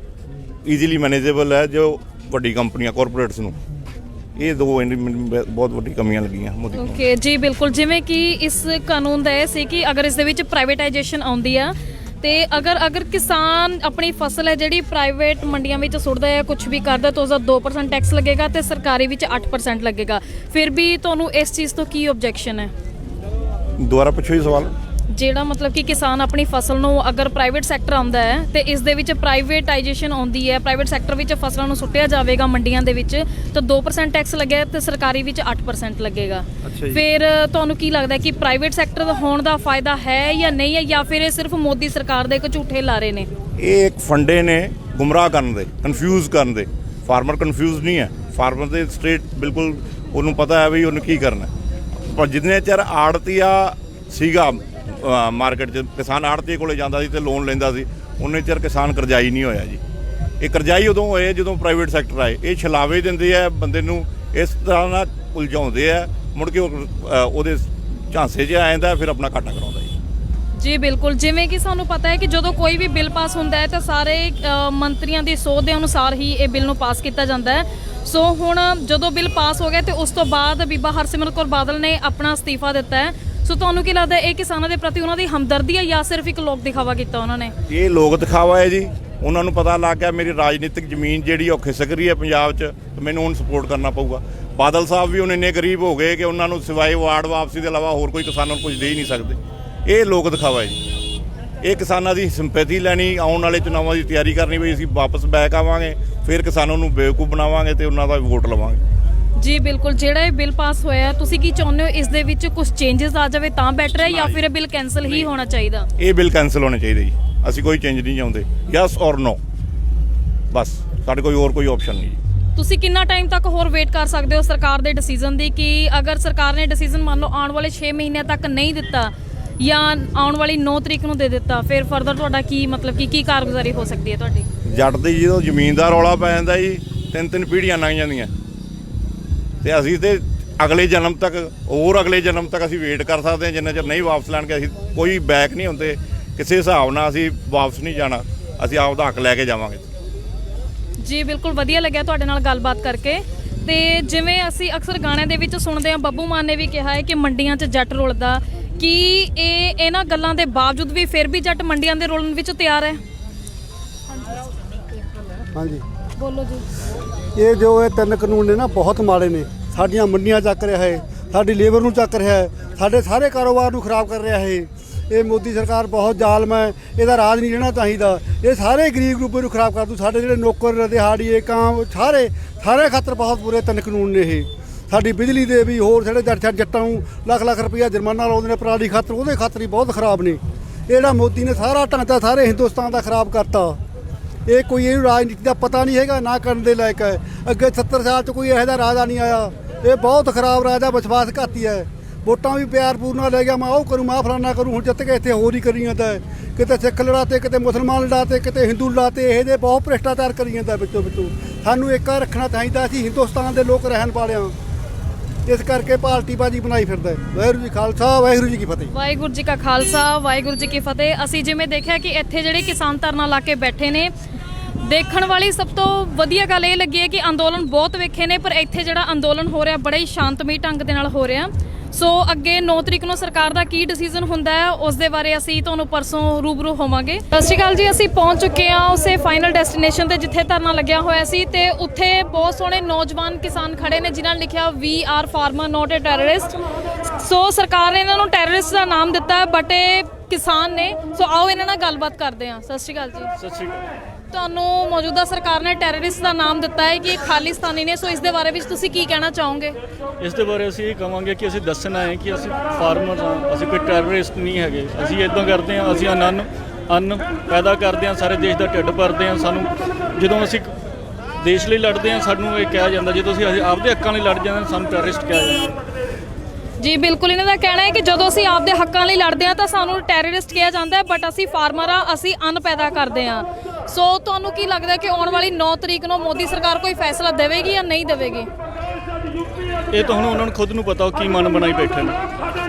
ਈਜ਼ੀਲੀ ਮੈਨੇਜੇਬਲ ਹੈ ਜੋ ਵੱਡੀ ਕੰਪਨੀਆਂ ਕਾਰਪੋਰੇਟਸ ਨੂੰ। ਇਹ ਦੋ ਇੰਨੀ ਬਹੁਤ ਵੱਡੀ ਕਮੀਆਂ ਲੱਗੀਆਂ ਮੋਦੀ ਓਕੇ ਜੀ ਬਿਲਕੁਲ, ਜਿਵੇਂ ਕਿ ਇਸ ਕਾਨੂੰਨ ਦਾ ਇਹ ਸੀ ਕਿ ਅਗਰ ਇਸ ਦੇ ਵਿੱਚ ਪ੍ਰਾਈਵੇਟਾਈਜੇਸ਼ਨ ਆਉਂਦੀ ਆ ਤੇ ਅਗਰ ਅਗਰ ਕਿਸਾਨ ਆਪਣੀ ਫਸਲ ਹੈ ਜਿਹੜੀ ਪ੍ਰਾਈਵੇਟ ਮੰਡੀਆਂ ਵਿੱਚ ਸੁੱਟਦਾ ਹੈ ਕੁਝ ਵੀ ਕਰਦਾ ਤਾਂ ਉਸਦਾ 2% ਟੈਕਸ ਲੱਗੇਗਾ ਤੇ ਸਰਕਾਰੀ ਵਿੱਚ 8% ਲੱਗੇਗਾ। ਫਿਰ ਵੀ ਤੁਹਾਨੂੰ ਇਸ ਚੀਜ਼ ਤੋਂ ਕੀ ਆਬਜੈਕਸ਼ਨ ਹੈ? ਦੁਬਾਰਾ ਪੁੱਛੋ ਜੀ ਸਵਾਲ। ਜਿਹੜਾ ਮਤਲਬ ਕਿ ਕਿਸਾਨ ਆਪਣੀ ਫਸਲ ਨੂੰ ਅਗਰ ਪ੍ਰਾਈਵੇਟ ਸੈਕਟਰ ਆਉਂਦਾ ਹੈ ਤੇ ਇਸ ਦੇ ਵਿੱਚ ਪ੍ਰਾਈਵੇਟਾਈਜੇਸ਼ਨ ਆਉਂਦੀ ਹੈ ਪ੍ਰਾਈਵੇਟ ਸੈਕਟਰ ਵਿੱਚ ਫਸਲਾਂ ਨੂੰ ਸੁੱਟਿਆ ਜਾਵੇਗਾ ਮੰਡੀਆਂ ਦੇ ਵਿੱਚ ਤਾਂ 2% ਟੈਕਸ ਲੱਗੇਗਾ ਤੇ ਸਰਕਾਰੀ ਵਿੱਚ 8% ਲੱਗੇਗਾ। ਫਿਰ ਤੁਹਾਨੂੰ ਕੀ ਲੱਗਦਾ ਕਿ ਪ੍ਰਾਈਵੇਟ ਸੈਕਟਰ ਦਾ ਹੋਣ ਦਾ ਫਾਇਦਾ ਹੈ ਜਾਂ ਨਹੀਂ ਹੈ ਜਾਂ ਫਿਰ ਇਹ ਸਿਰਫ ਮੋਦੀ ਸਰਕਾਰ ਦੇ ਇੱਕ ਝੂਠੇ ਲਾਰੇ ਨੇ ਇਹ ਇੱਕ ਫੰਡੇ ਨੇ ਗੁੰਮਰਾਹ ਕਰਨ ਦੇ ਕਨਫਿਊਜ਼ ਕਰਨ ਦੇ ਫਾਰਮਰ ਕਨਫਿਊਜ਼ ਨਹੀਂ ਹੈ ਫਾਰਮਰ ਦੇ ਸਟੇਟ ਬਿਲਕੁਲ ਉਹਨੂੰ ਪਤਾ ਹੈ ਵੀ ਉਹਨੂੰ ਕੀ ਕਰਨਾ। ਪਰ ਜਿੰਨੇ ਚਿਰ ਆੜਤੀਆ ਸੀਗਾ ਮਾਰਕੀਟ 'ਚ ਕਿਸਾਨ ਆੜਤੀ ਕੋਲੇ ਜਾਂਦਾ ਸੀ ਤੇ ਲੋਨ ਲੈਂਦਾ ਸੀ। ਉਨੇ ਚਿਰ ਕਿਸਾਨ ਕਰਜ਼ਾਈ ਨਹੀਂ ਹੋਇਆ ਜੀ। ਇਹ ਕਰਜ਼ਾਈ ਉਦੋਂ ਹੋਏ ਜਦੋਂ ਪ੍ਰਾਈਵੇਟ ਸੈਕਟਰ ਆਏ। ਇਹ ਛਲਾਵੇ ਦਿੰਦੇ ਆ ਬੰਦੇ ਨੂੰ, ਇਸ ਤਰ੍ਹਾਂ ਨਾਲ ਉਲਝਾਉਂਦੇ ਆ। ਮੁੜ ਕੇ ਉਹਦੇ ਝਾਂਸੇ 'ਚ ਆ ਜਾਂਦਾ, ਫਿਰ ਆਪਣਾ ਘਾਟਾ ਕਰਾਉਂਦਾ ਜੀ। ਜੀ, ਬਿਲਕੁਲ। ਜਿਵੇਂ ਕਿ ਸਾਨੂੰ ਪਤਾ ਹੈ ਕਿ ਜਦੋਂ ਕੋਈ ਵੀ ਬਿੱਲ ਪਾਸ ਹੁੰਦਾ ਹੈ ਤਾਂ ਸਾਰੇ ਮੰਤਰੀਆਂ ਦੀ ਸੋਧ ਦੇ ਅਨੁਸਾਰ ਹੀ ਇਹ ਬਿੱਲ ਨੂੰ ਪਾਸ ਕੀਤਾ ਜਾਂਦਾ ਹੈ। ਸੋ ਹੁਣ ਜਦੋਂ ਬਿੱਲ ਪਾਸ ਹੋ ਗਿਆ ਤੇ ਉਸ ਤੋਂ ਬਾਅਦ ਬੀਬਾ ਹਰਸਿਮਰਤ ਕੌਰ ਬਾਦਲ ਨੇ ਆਪਣਾ ਅਸਤੀਫਾ ਦਿੱਤਾ ਹੈ। ਸੋ ਤੁਹਾਨੂੰ ਕੀ ਲੱਗਦਾ ਇਹ ਕਿਸਾਨਾਂ ਦੇ ਪ੍ਰਤੀ ਉਹਨਾਂ ਦੀ ਹਮਦਰਦੀ ਹੈ ਜਾਂ ਸਿਰਫ ਇੱਕ ਲੋਕ ਦਿਖਾਵਾ ਕੀਤਾ ਉਹਨਾਂ ਨੇ? ਇਹ ਲੋਕ ਦਿਖਾਵਾ ਹੈ ਜੀ। ਉਹਨਾਂ ਨੂੰ ਪਤਾ ਲੱਗ ਗਿਆ ਮੇਰੀ ਰਾਜਨੀਤਿਕ ਜ਼ਮੀਨ ਜਿਹੜੀ ਉਹ ਖਿਸਕ ਰਹੀ ਹੈ ਪੰਜਾਬ 'ਚ ਤੇ ਮੈਨੂੰ ਹੁਣ ਸਪੋਰਟ ਕਰਨਾ ਪਊਗਾ। ਬਾਦਲ ਸਾਹਿਬ ਵੀ ਹੁਣ ਇੰਨੇ ਗਰੀਬ ਹੋ ਗਏ ਕਿ ਉਹਨਾਂ ਨੂੰ ਸਿਵਾਏ ਵਾਰਡ ਵਾਪਸੀ ਦੇ ਇਲਾਵਾ ਹੋਰ ਕੋਈ ਕਿਸਾਨਾਂ ਨੂੰ ਕੁਝ ਦੇ ਹੀ ਨਹੀਂ ਸਕਦੇ। ਇਹ ਲੋਕ ਦਿਖਾਵਾ ਹੈ ਜੀ। ਇਹ ਕਿਸਾਨਾਂ ਦੀ ਸਿੰਪੈਥੀ ਲੈਣੀ, ਆਉਣ ਵਾਲੇ ਚੁਣਾਵਾਂ ਦੀ ਤਿਆਰੀ ਕਰਨੀ ਵੀ ਅਸੀਂ ਵਾਪਸ ਬੈਕ ਆਵਾਂਗੇ, ਫਿਰ ਕਿਸਾਨਾਂ ਨੂੰ ਬੇਵਕੂਫ ਬਣਾਵਾਂਗੇ ਤੇ ਉਹਨਾਂ ਦਾ ਵੋਟ ਲਵਾਂਗੇ। ਜੀ ਬਿਲਕੁਲ। ਜਿਹੜਾ ਇਹ ਬਿੱਲ ਪਾਸ ਹੋਇਆ ਹੈ, ਤੁਸੀਂ ਕੀ ਚਾਹੁੰਦੇ ਹੋ ਇਸ ਦੇ ਵਿੱਚ ਕੁਝ ਚੇਂਜਸ ਆ ਜਾਵੇ ਤਾਂ ਬੈਟਰ ਹੈ ਜਾਂ ਫਿਰ ਇਹ ਬਿੱਲ ਕੈਨਸਲ ਹੀ ਹੋਣਾ ਚਾਹੀਦਾ? ਇਹ ਬਿੱਲ ਕੈਨਸਲ ਹੋਣੇ ਚਾਹੀਦੇ ਜੀ। ਅਸੀਂ ਕੋਈ ਚੇਂਜ ਨਹੀਂ ਚਾਹੁੰਦੇ। ਯੈਸ ਔਰ ਨੋ ਬਸ। ਸਾਡੇ ਕੋਈ ਹੋਰ ਕੋਈ ਆਪਸ਼ਨ ਨਹੀਂ ਜੀ। ਤੁਸੀਂ ਕਿੰਨਾ ਟਾਈਮ ਤੱਕ ਹੋਰ ਵੇਟ ਕਰ ਸਕਦੇ ਹੋ ਸਰਕਾਰ ਦੇ ਡਿਸੀਜਨ ਦੀ? ਕਿ ਅਗਰ ਸਰਕਾਰ ਨੇ ਡਿਸੀਜਨ ਮੰਨ ਲਓ ਆਉਣ ਵਾਲੇ 6 ਮਹੀਨਿਆਂ ਤੱਕ ਨਹੀਂ ਦਿੱਤਾ ਜਾਂ ਆਉਣ ਵਾਲੀ 9 ਤਰੀਕ ਨੂੰ ਦੇ ਦਿੱਤਾ ਫਿਰ ਫਰਦਰ ਤੁਹਾਡਾ ਕੀ ਮਤਲਬ ਕਿ ਕੀ ਕਾਰਗੁਜ਼ਾਰੀ ਹੋ ਸਕਦੀ ਹੈ ਤੁਹਾਡੀ? ਜੱਟ ਦੀ ਜਦੋਂ ਜ਼ਮੀਨ ਦਾ ਰੌਲਾ ਪੈ ਜਾਂਦਾ ਜੀ ਤਿੰਨ ਤਿੰਨ ਪੀੜ੍ਹੀਆਂ ਲੰਘ ਜਾਂਦੀਆਂ। ਤੇ ਅਸੀਂ ਤੇ ਅਗਲੇ ਜਨਮ ਤੱਕ ਹੋਰ ਅਗਲੇ ਜਨਮ ਤੱਕ ਅਸੀਂ ਵੇਟ ਕਰ ਸਕਦੇ ਹਾਂ ਜਿੰਨਾ ਚਿਰ ਨਹੀਂ ਵਾਪਸ ਲੈਣਗੇ ਅਸੀਂ ਕੋਈ ਬੈਕ ਨਹੀਂ ਹੁੰਦੇ ਕਿਸੇ ਹਿਸਾਬ ਨਾਲ ਅਸੀਂ ਵਾਪਸ ਨਹੀਂ ਜਾਣਾ ਅਸੀਂ ਆਪਦਾ ਹੱਕ ਲੈ ਕੇ ਜਾਵਾਂਗੇ। ਜੀ ਬਿਲਕੁਲ ਵਧੀਆ ਲੱਗਿਆ ਤੁਹਾਡੇ ਨਾਲ ਗੱਲਬਾਤ ਕਰਕੇ। ਤੇ ਜਿਵੇਂ ਅਸੀਂ ਅਕਸਰ ਗਾਣਿਆਂ ਦੇ ਵਿੱਚ ਸੁਣਦੇ ਹਾਂ ਬੱਬੂ ਮਾਨ ਨੇ ਵੀ ਕਿਹਾ ਹੈ ਕਿ ਮੰਡੀਆਂ 'ਚ ਜੱਟ ਰੁਲਦਾ। ਕੀ ਇਹ ਇਹਨਾਂ ਗੱਲਾਂ ਦੇ ਬਾਵਜੂਦ ਵੀ ਫਿਰ ਵੀ ਜੱਟ ਮੰਡੀਆਂ ਦੇ ਰੋਲਣ ਵਿੱਚ ਤਿਆਰ ਹੈ? ਹਾਂਜੀ। ਬੋਲੋ ਜੀ। ਇਹ ਜੋ ਇਹ ਤਿੰਨ ਕਾਨੂੰਨ ਨੇ ਨਾ ਬਹੁਤ ਮਾੜੇ ਨੇ। ਸਾਡੀਆਂ ਮੰਡੀਆਂ ਚੱਕ ਰਿਹਾ ਹੈ ਸਾਡੀ ਲੇਬਰ ਨੂੰ ਚੱਕ ਰਿਹਾ ਹੈ ਸਾਡੇ ਸਾਰੇ ਕਾਰੋਬਾਰ ਨੂੰ ਖਰਾਬ ਕਰ ਰਿਹਾ ਹੈ। ਇਹ ਮੋਦੀ ਸਰਕਾਰ ਬਹੁਤ ਜ਼ਾਲਮ ਹੈ ਇਹਦਾ ਰਾਜ ਨਹੀਂ ਰਹਿਣਾ ਚਾਹੀਦਾ। ਇਹ ਸਾਰੇ ਗਰੀਬ ਗਰੂਪ ਨੂੰ ਖਰਾਬ ਕਰ ਦੂ। ਸਾਡੇ ਜਿਹੜੇ ਨੌਕਰ ਦਿਹਾੜੀਏ ਕਾਂ ਸਾਰੇ ਸਾਰੇ ਖਾਤਰ ਬਹੁਤ ਬੁਰੇ ਤਿੰਨ ਕਾਨੂੰਨ ਨੇ ਇਹ। ਸਾਡੀ ਬਿਜਲੀ ਦੇ ਵੀ ਹੋਰ ਜਿਹੜੇ ਜੱਟ ਜੱਟਾਂ ਨੂੰ ਲੱਖ ਲੱਖ ਰੁਪਈਆ ਜੁਰਮਾਨਾ ਲਾਉਂਦੇ ਨੇ ਪਰਾਲੀ ਖਾਤਰ ਉਹਦੇ ਖਾਤਰ ਹੀ ਬਹੁਤ ਖਰਾਬ ਨੇ। ਇਹ ਜਿਹੜਾ ਮੋਦੀ ਨੇ ਸਾਰਾ ਢਾਂਚਾ ਸਾਰੇ ਹਿੰਦੁਸਤਾਨ ਦਾ ਖਰਾਬ ਕਰਤਾ। ਇਹ ਕੋਈ ਇਹ ਰਾਜਨੀਤੀ ਦਾ ਪਤਾ ਨਹੀਂ ਹੈਗਾ, ਨਾ ਕਰਨ ਦੇ ਲਾਇਕ ਹੈ। ਅੱਗੇ 70 ਸਾਲ ਚ ਕੋਈ ਇਹੋ ਜਿਹਾ ਰਾਜਾ ਨਹੀਂ ਆਇਆ। ਇਹ ਬਹੁਤ ਖਰਾਬ ਰਾਜਾ, ਵਿਸ਼ਵਾਸ ਘਾਤੀ ਹੈ। ਵੋਟਾਂ ਵੀ ਪਿਆਰ ਪੂਰਨਾ ਲੈ ਗਿਆ, ਮੈਂ ਉਹ ਕਰੂੰ, ਮੈਂ ਫਲਾਨਾ ਕਰੂੰ, ਹੁਣ ਜਿੱਤ ਕੇ ਇੱਥੇ ਹੋਰ ਹੀ ਕਰੀ ਜਾਂਦਾ ਕਿਤੇ ਸਿੱਖ ਲੜਾਤੇ, ਕਿਤੇ ਮੁਸਲਮਾਨ ਲੜਾਤੇ, ਕਿਤੇ ਹਿੰਦੂ ਲੜਾਤੇ, ਇਹ ਜੇ ਬਹੁਤ ਭ੍ਰਿਸ਼ਟਾਚਾਰ ਕਰੀ ਜਾਂਦਾ ਵਿੱਚੋਂ ਵਿੱਚੋਂ ਸਾਨੂੰ ਏਕਾ ਰੱਖਣਾ ਚਾਹੀਦਾ, ਅਸੀਂ ਹਿੰਦੁਸਤਾਨ ਦੇ ਲੋਕ ਰਹਿਣ ਵਾਲੇ ਹਾਂ। ਇਸ ਕਰਕੇ ਪਾਰਟੀ ਬਾਜੀ ਬਣਾਈ ਫਿਰਦਾ ਹੈ। ਵਾਹਿਗੁਰੂ ਜੀ ਖਾਲਸਾ, ਵਾਹਿਗੁਰੂ ਜੀ ਕੀ ਫਤਿਹ। ਵਾਹਿਗੁਰੂ ਜੀ ਕਾ ਖਾਲਸਾ, ਵਾਹਿਗੁਰੂ ਜੀ ਕੀ ਫਤਿਹ। ਅਸੀਂ ਜਿਵੇਂ ਦੇਖਿਆ ਕਿ ਇੱਥੇ ਜਿਹੜੇ ਕਿਸਾਨ ਧਰਨਾ ਲਾ ਕੇ ਬੈਠੇ ਨੇ, ਦੇਖਣ ਵਾਲੀ ਸਭ ਤੋਂ ਵਧੀਆ ਗੱਲ ਇਹ ਲੱਗੀ ਹੈ ਕਿ ਅੰਦੋਲਨ ਬਹੁਤ ਵੇਖੇ ਨੇ, ਪਰ ਇੱਥੇ ਜਿਹੜਾ ਅੰਦੋਲਨ ਹੋ ਰਿਹਾ, ਬੜੇ ਹੀ ਸ਼ਾਂਤਮਈ ਢੰਗ ਦੇ ਨਾਲ ਹੋ ਰਿਹਾ। ਸੋ ਅੱਗੇ 9 ਤਰੀਕ ਨੂੰ ਸਰਕਾਰ ਦਾ ਕੀ ਡਿਸੀਜਨ ਹੁੰਦਾ ਹੈ, ਉਸ ਦੇ ਬਾਰੇ ਅਸੀਂ ਤੁਹਾਨੂੰ ਪਰਸੋਂ ਰੂਬਰੂ ਹੋਵਾਂਗੇ। ਸਤਿ ਸ਼੍ਰੀ ਅਕਾਲ ਜੀ, ਅਸੀਂ ਪਹੁੰਚ ਚੁੱਕੇ ਹਾਂ ਉਸੇ ਫਾਈਨਲ ਡੈਸਟੀਨੇਸ਼ਨ ਤੇ, ਜਿੱਥੇ ਧਰਨਾ ਲੱਗਿਆ ਹੋਇਆ ਸੀ ਤੇ ਉੱਥੇ ਬਹੁਤ ਸੋਹਣੇ ਨੌਜਵਾਨ ਕਿਸਾਨ ਖੜੇ ਨੇ, ਜਿਨ੍ਹਾਂ ਨੇ ਲਿਖਿਆ we are farmer not a terrorist so ਸਰਕਾਰ ਨੇ ਇਹਨਾਂ ਨੂੰ ਟੈਰਰਿਸਟ ਦਾ ਨਾਮ ਦਿੱਤਾ ਹੈ ਬਟ ਇਹ ਕਿਸਾਨ ਨੇ। ਸੋ ਆਓ ਇਹਨਾਂ ਨਾਲ ਗੱਲਬਾਤ ਕਰਦੇ ਹਾਂ। ਸਤਿ ਸ਼੍ਰੀ ਅਕਾਲ ਜੀ। ਸਤਿ ਸ਼੍ਰੀ ਅਕਾਲ। ਤੁਹਾਨੂੰ ਮੌਜੂਦਾ ਸਰਕਾਰ ਨੇ ਟੈਰਰਿਸਟ ਦਾ ਨਾਮ ਦਿੱਤਾ ਹੈ ਕਿ ਇਹ ਖਾਲਿਸਤਾਨੀ ਨੇ ਸੋ ਇਸ ਦੇ ਬਾਰੇ ਵਿੱਚ ਤੁਸੀਂ ਕੀ ਕਹਿਣਾ ਚਾਹੋਗੇ? ਇਸ ਦੇ ਬਾਰੇ ਅਸੀਂ ਇਹ ਕਹਾਂਗੇ ਕਿ ਅਸੀਂ ਦੱਸਣਾ ਹੈ ਕਿ ਅਸੀਂ ਫਾਰਮਰ ਹਾਂ ਅਸੀਂ ਕੋਈ ਟੈਰਰਿਸਟ ਨਹੀਂ ਹੈਗੇ। ਅਸੀਂ ਇਦਾਂ ਕਰਦੇ ਹਾਂ ਅਸੀਂ ਅੰਨ ਅੰਨ ਪੈਦਾ ਕਰਦੇ ਹਾਂ ਸਾਰੇ ਦੇਸ਼ ਦਾ ਢਿੱਡ ਭਰਦੇ ਹਾਂ ਸਾਨੂੰ ਜਦੋਂ ਅਸੀਂ ਦੇਸ਼ ਲਈ ਲੜਦੇ ਹਾਂ ਸਾਨੂੰ ਇਹ ਕਿਹਾ ਜਾਂਦਾ ਜਦੋਂ ਅਸੀਂ ਆਪਦੇ ਹੱਕਾਂ ਲਈ ਲੜ ਜਾਂਦੇ ਸਾਨੂੰ ਟੈਰਰਿਸਟ ਕਿਹਾ ਜਾਂਦਾ। ਜੀ ਬਿਲਕੁਲ ਇਹਨਾਂ ਦਾ ਕਹਿਣਾ ਹੈ ਕਿ ਜਦੋਂ ਅਸੀਂ ਆਪਦੇ ਹੱਕਾਂ ਲਈ ਲੜਦੇ ਹਾਂ ਤਾਂ ਸਾਨੂੰ ਟੈਰਰਿਸਟ ਕਿਹਾ ਜਾਂਦਾ ਹੈ ਬਟ ਅਸੀਂ ਫਾਰਮਰ ਆ ਅਸੀਂ ਅੰਨ ਪੈਦਾ ਕਰਦੇ ਹਾਂ। ਸੋ ਤੁਹਾਨੂੰ ਕੀ ਲੱਗਦਾ ਕਿ ਆਉਣ ਵਾਲੀ 9 ਤਰੀਕ ਨੂੰ ਮੋਦੀ ਸਰਕਾਰ ਕੋਈ ਫੈਸਲਾ ਦੇਵੇਗੀ ਜਾਂ ਨਹੀਂ ਦੇਵੇਗੀ? ਇਹ ਤਾਂ ਹੁਣ ਉਹਨਾਂ ਨੂੰ ਖੁਦ ਨੂੰ ਪਤਾ ਉਹ ਕੀ ਮਨ ਬਣਾਈ ਬੈਠੇ ਨੇ।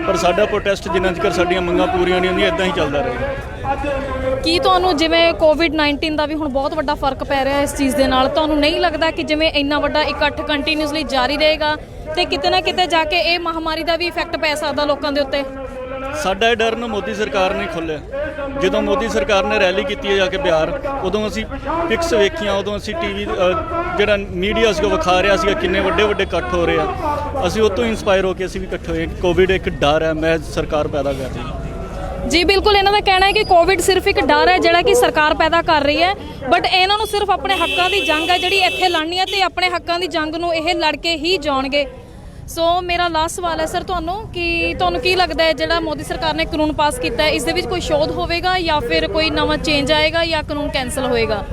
ਪਰ ਸਾਡਾ ਪ੍ਰੋਟੈਸਟ ਜਿੰਨਾ ਚਿਰ ਸਾਡੀਆਂ ਮੰਗਾਂ ਪੂਰੀਆਂ ਨਹੀਂ ਹੁੰਦੀਆਂ ਇਦਾਂ ਹੀ ਚੱਲਦਾ ਰਹੇਗਾ ਕੀ ਤੁਹਾਨੂੰ ਜਿਵੇਂ ਕੋਵਿਡ-19 ਦਾ ਵੀ ਹੁਣ ਬਹੁਤ ਵੱਡਾ ਫ਼ਰਕ ਪੈ ਰਿਹਾ ਇਸ ਚੀਜ਼ ਦੇ ਨਾਲ ਤੁਹਾਨੂੰ ਨਹੀਂ ਲੱਗਦਾ ਕਿ ਜਿਵੇਂ ਇੰਨਾ ਵੱਡਾ ਇਕੱਠ ਕੰਟੀਨਿਊਸਲੀ ਜਾਰੀ ਰਹੇਗਾ ਤੇ ਕਿਤੇ ਨਾ ਕਿਤੇ ਜਾ ਕੇ ਇਹ ਮਹਾਮਾਰੀ ਦਾ ਵੀ ਇਫੈਕਟ ਪੈ ਸਕਦਾ ਲੋਕਾਂ ਦੇ ਉੱਤੇ? ਸਾਡਾ ਇਹ ਡਰ ਨੂੰ ਮੋਦੀ ਸਰਕਾਰ ਨੇ ਖੋਲ੍ਹਿਆ। ਜਦੋਂ ਮੋਦੀ ਸਰਕਾਰ ਨੇ ਰੈਲੀ ਕੀਤੀ ਹੈ ਜਾ ਕੇ ਬਿਹਾਰ, ਉਦੋਂ ਅਸੀਂ ਪਿਕਸ ਵੇਖੀਆਂ, ਉਦੋਂ ਅਸੀਂ ਟੀਵੀ ਜਿਹੜਾ ਮੀਡੀਆ ਸੀ ਉਹ ਵਿਖਾ ਰਿਹਾ ਸੀਗਾ ਕਿੰਨੇ ਵੱਡੇ ਵੱਡੇ ਇਕੱਠ ਹੋ ਰਹੇ ਆ। ਅਸੀਂ ਉਹ ਤੋਂ ਇਨਸਪਾਇਰ ਹੋ ਕੇ ਅਸੀਂ ਵੀ ਇਕੱਠੇ ਹੋਏ। ਕੋਵਿਡ ਇੱਕ ਡਰ ਹੈ ਮੈਂ ਸਰਕਾਰ ਪੈਦਾ ਕਰ ਰਹੀ ਹੈ। ਜੀ, ਬਿਲਕੁਲ ਇਹਨਾਂ ਦਾ ਕਹਿਣਾ ਹੈ ਕਿ ਕੋਵਿਡ ਸਿਰਫ ਇੱਕ ਡਰ ਹੈ ਜਿਹੜਾ ਕਿ ਸਰਕਾਰ ਪੈਦਾ ਕਰ ਰਹੀ ਹੈ। ਬਟ ਇਹਨਾਂ ਨੂੰ ਸਿਰਫ ਆਪਣੇ ਹੱਕਾਂ ਦੀ ਜੰਗ ਹੈ ਜਿਹੜੀ ਇੱਥੇ ਲੜਨੀ ਹੈ ਤੇ ਆਪਣੇ ਹੱਕਾਂ ਦੀ ਜੰਗ ਨੂੰ ਇਹ ਲੜ ਕੇ ਹੀ ਜਾਣਗੇ। ਸੋ ਮੇਰਾ ਲਾਸਟ ਸਵਾਲ ਹੈ ਸਰ ਤੁਹਾਨੂੰ ਕਿ ਤੁਹਾਨੂੰ ਕੀ ਲੱਗਦਾ ਹੈ ਜਿਹੜਾ ਮੋਦੀ ਸਰਕਾਰ ਨੇ ਕਾਨੂੰਨ ਪਾਸ ਕੀਤਾ ਹੈ, ਇਸ ਦੇ ਵਿੱਚ ਕੋਈ ਸ਼ੋਧ ਹੋਵੇਗਾ ਜਾਂ ਫਿਰ ਕੋਈ ਨਵਾਂ ਚੇਂਜ ਆਏਗਾ ਜਾਂ ਕਾਨੂੰਨ ਕੈਨਸਲ ਹੋਏਗਾ?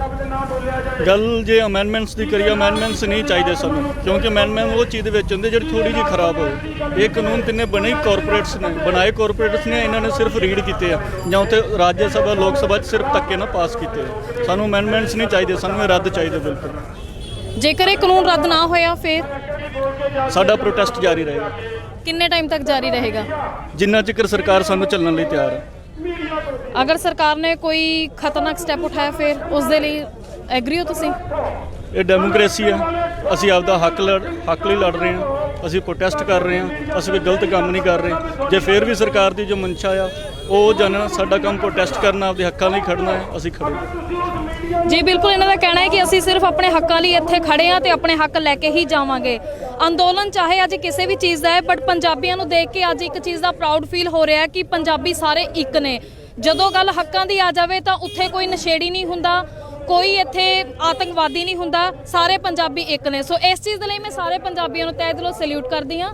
ਗੱਲ ਜੇ ਅਮੈਂਡਮੈਂਟਸ ਦੀ ਕਰੀਏ ਅਮੈਂਡਮੈਂਟਸ ਨਹੀਂ ਚਾਹੀਦੇ ਸਾਨੂੰ, ਕਿਉਂਕਿ ਅਮੈਂਡਮੈਂਟ ਉਹ ਚੀਜ਼ ਦੇ ਵਿੱਚ ਹੁੰਦੇ ਜਿਹੜੀ ਥੋੜੀ ਜਿਹੀ ਖਰਾਬ ਹੋਵੇ। ਇਹ ਕਾਨੂੰਨ ਤਿੰਨੇ ਬਣੇ ਕਾਰਪੋਰੇਟਸ ਨੇ, ਬਣਾਏ ਕਾਰਪੋਰੇਟਸ ਨੇ, ਇਹਨਾਂ ਨੇ ਸਿਰਫ ਰੀਡ ਕੀਤੇ ਆ, ਜਾਂ ਉੱਥੇ ਰਾਜ ਸਭਾ, ਲੋਕ ਸਭਾ 'ਚ ਸਿਰਫ ਧੱਕੇ ਨਾਲ ਪਾਸ ਕੀਤੇ ਆ। ਸਾਨੂੰ ਅਮੈਂਡਮੈਂਟਸ ਨਹੀਂ ਚਾਹੀਦੇ, ਸਾਨੂੰ ਇਹ ਰੱਦ ਚਾਹੀਦੇ ਬਿਲਕੁਲ। ਜੇਕਰ ਇਹ ਕਾਨੂੰਨ ਰੱਦ ਨਾ ਹੋਇਆ ਫਿਰ ਸਾਡਾ ਪ੍ਰੋਟੈਸਟ ਜਾਰੀ ਰਹੇਗਾ। ਕਿੰਨੇ ਟਾਈਮ ਤੱਕ ਜਾਰੀ ਰਹੇਗਾ? ਜਿੰਨਾ ਚਿਰ ਸਰਕਾਰ ਸਾਨੂੰ ਚੱਲਣ ਲਈ ਤਿਆਰ ਹੈ। ਅਗਰ ਸਰਕਾਰ ਨੇ ਕੋਈ ਖਤਰਨਾਕ ਸਟੈਪ ਉਠਾਇਆ ਫਿਰ ਉਸ ਦੇ ਲਈ ਐਗਰੀ ਹੋ ਤੁਸੀਂ? ਇਹ ਡੈਮੋਕ੍ਰੇਸੀ ਹੈ। ਅਸੀਂ ਆਪਦਾ ਹੱਕ ਲੜ ਹੱਕ ਲਈ ਲੜ ਰਹੇ ਹਾਂ। ਅਸੀਂ ਪ੍ਰੋਟੈਸਟ ਕਰ ਰਹੇ ਹਾਂ, ਅਸੀਂ ਕੋਈ ਗਲਤ ਕੰਮ ਨਹੀਂ ਕਰ ਰਹੇ। ਜੇ ਫਿਰ ਵੀ ਸਰਕਾਰ ਦੀ ਜੋ ਮਨਸ਼ਾ ਆ, ਉਹ ਜਾਣਨਾ ਸਾਡਾ ਕੰਮ ਪ੍ਰੋਟੈਸਟ ਕਰਨਾ, ਆਪਦੇ ਹੱਕਾਂ ਲਈ ਖੜਨਾ ਹੈ, ਅਸੀਂ ਖੜੇ ਜੀ, ਬਿਲਕੁਲ ਇਹਨਾਂ ਦਾ ਕਹਿਣਾ ਹੈ ਕਿ ਅਸੀਂ ਸਿਰਫ ਆਪਣੇ ਹੱਕਾਂ ਲਈ ਇੱਥੇ ਖੜੇ ਹਾਂ ਤੇ ਆਪਣੇ ਹੱਕ ਲੈ ਕੇ ਹੀ ਜਾਵਾਂਗੇ। ਅੰਦੋਲਨ ਚਾਹੇ ਅੱਜ ਕਿਸੇ ਵੀ ਚੀਜ਼ ਦਾ ਹੈ ਬਟ ਪੰਜਾਬੀਆਂ ਨੂੰ ਦੇਖ ਕੇ ਅੱਜ ਇੱਕ ਚੀਜ਼ ਦਾ ਪ੍ਰਾਊਡ ਫੀਲ ਹੋ ਰਿਹਾ ਹੈ ਕਿ ਪੰਜਾਬੀ ਸਾਰੇ ਇੱਕ ਨੇ। ਜਦੋਂ ਗੱਲ ਹੱਕਾਂ ਦੀ ਆ ਜਾਵੇ ਤਾਂ ਉੱਥੇ ਕੋਈ ਨਸ਼ੇੜੀ ਨਹੀਂ ਹੁੰਦਾ ਕੋਈ ਇੱਥੇ ਆਤੰਕਵਾਦੀ ਨਹੀਂ ਹੁੰਦਾ ਸਾਰੇ ਪੰਜਾਬੀ ਇੱਕ ਨੇ ਸੋ ਇਸ ਚੀਜ਼ ਦੇ ਲਈ ਮੈਂ ਸਾਰੇ ਪੰਜਾਬੀਆਂ ਨੂੰ ਤਹਿ ਦਿਲੋਂ ਸੈਲੂਟ ਕਰਦੀ ਹਾਂ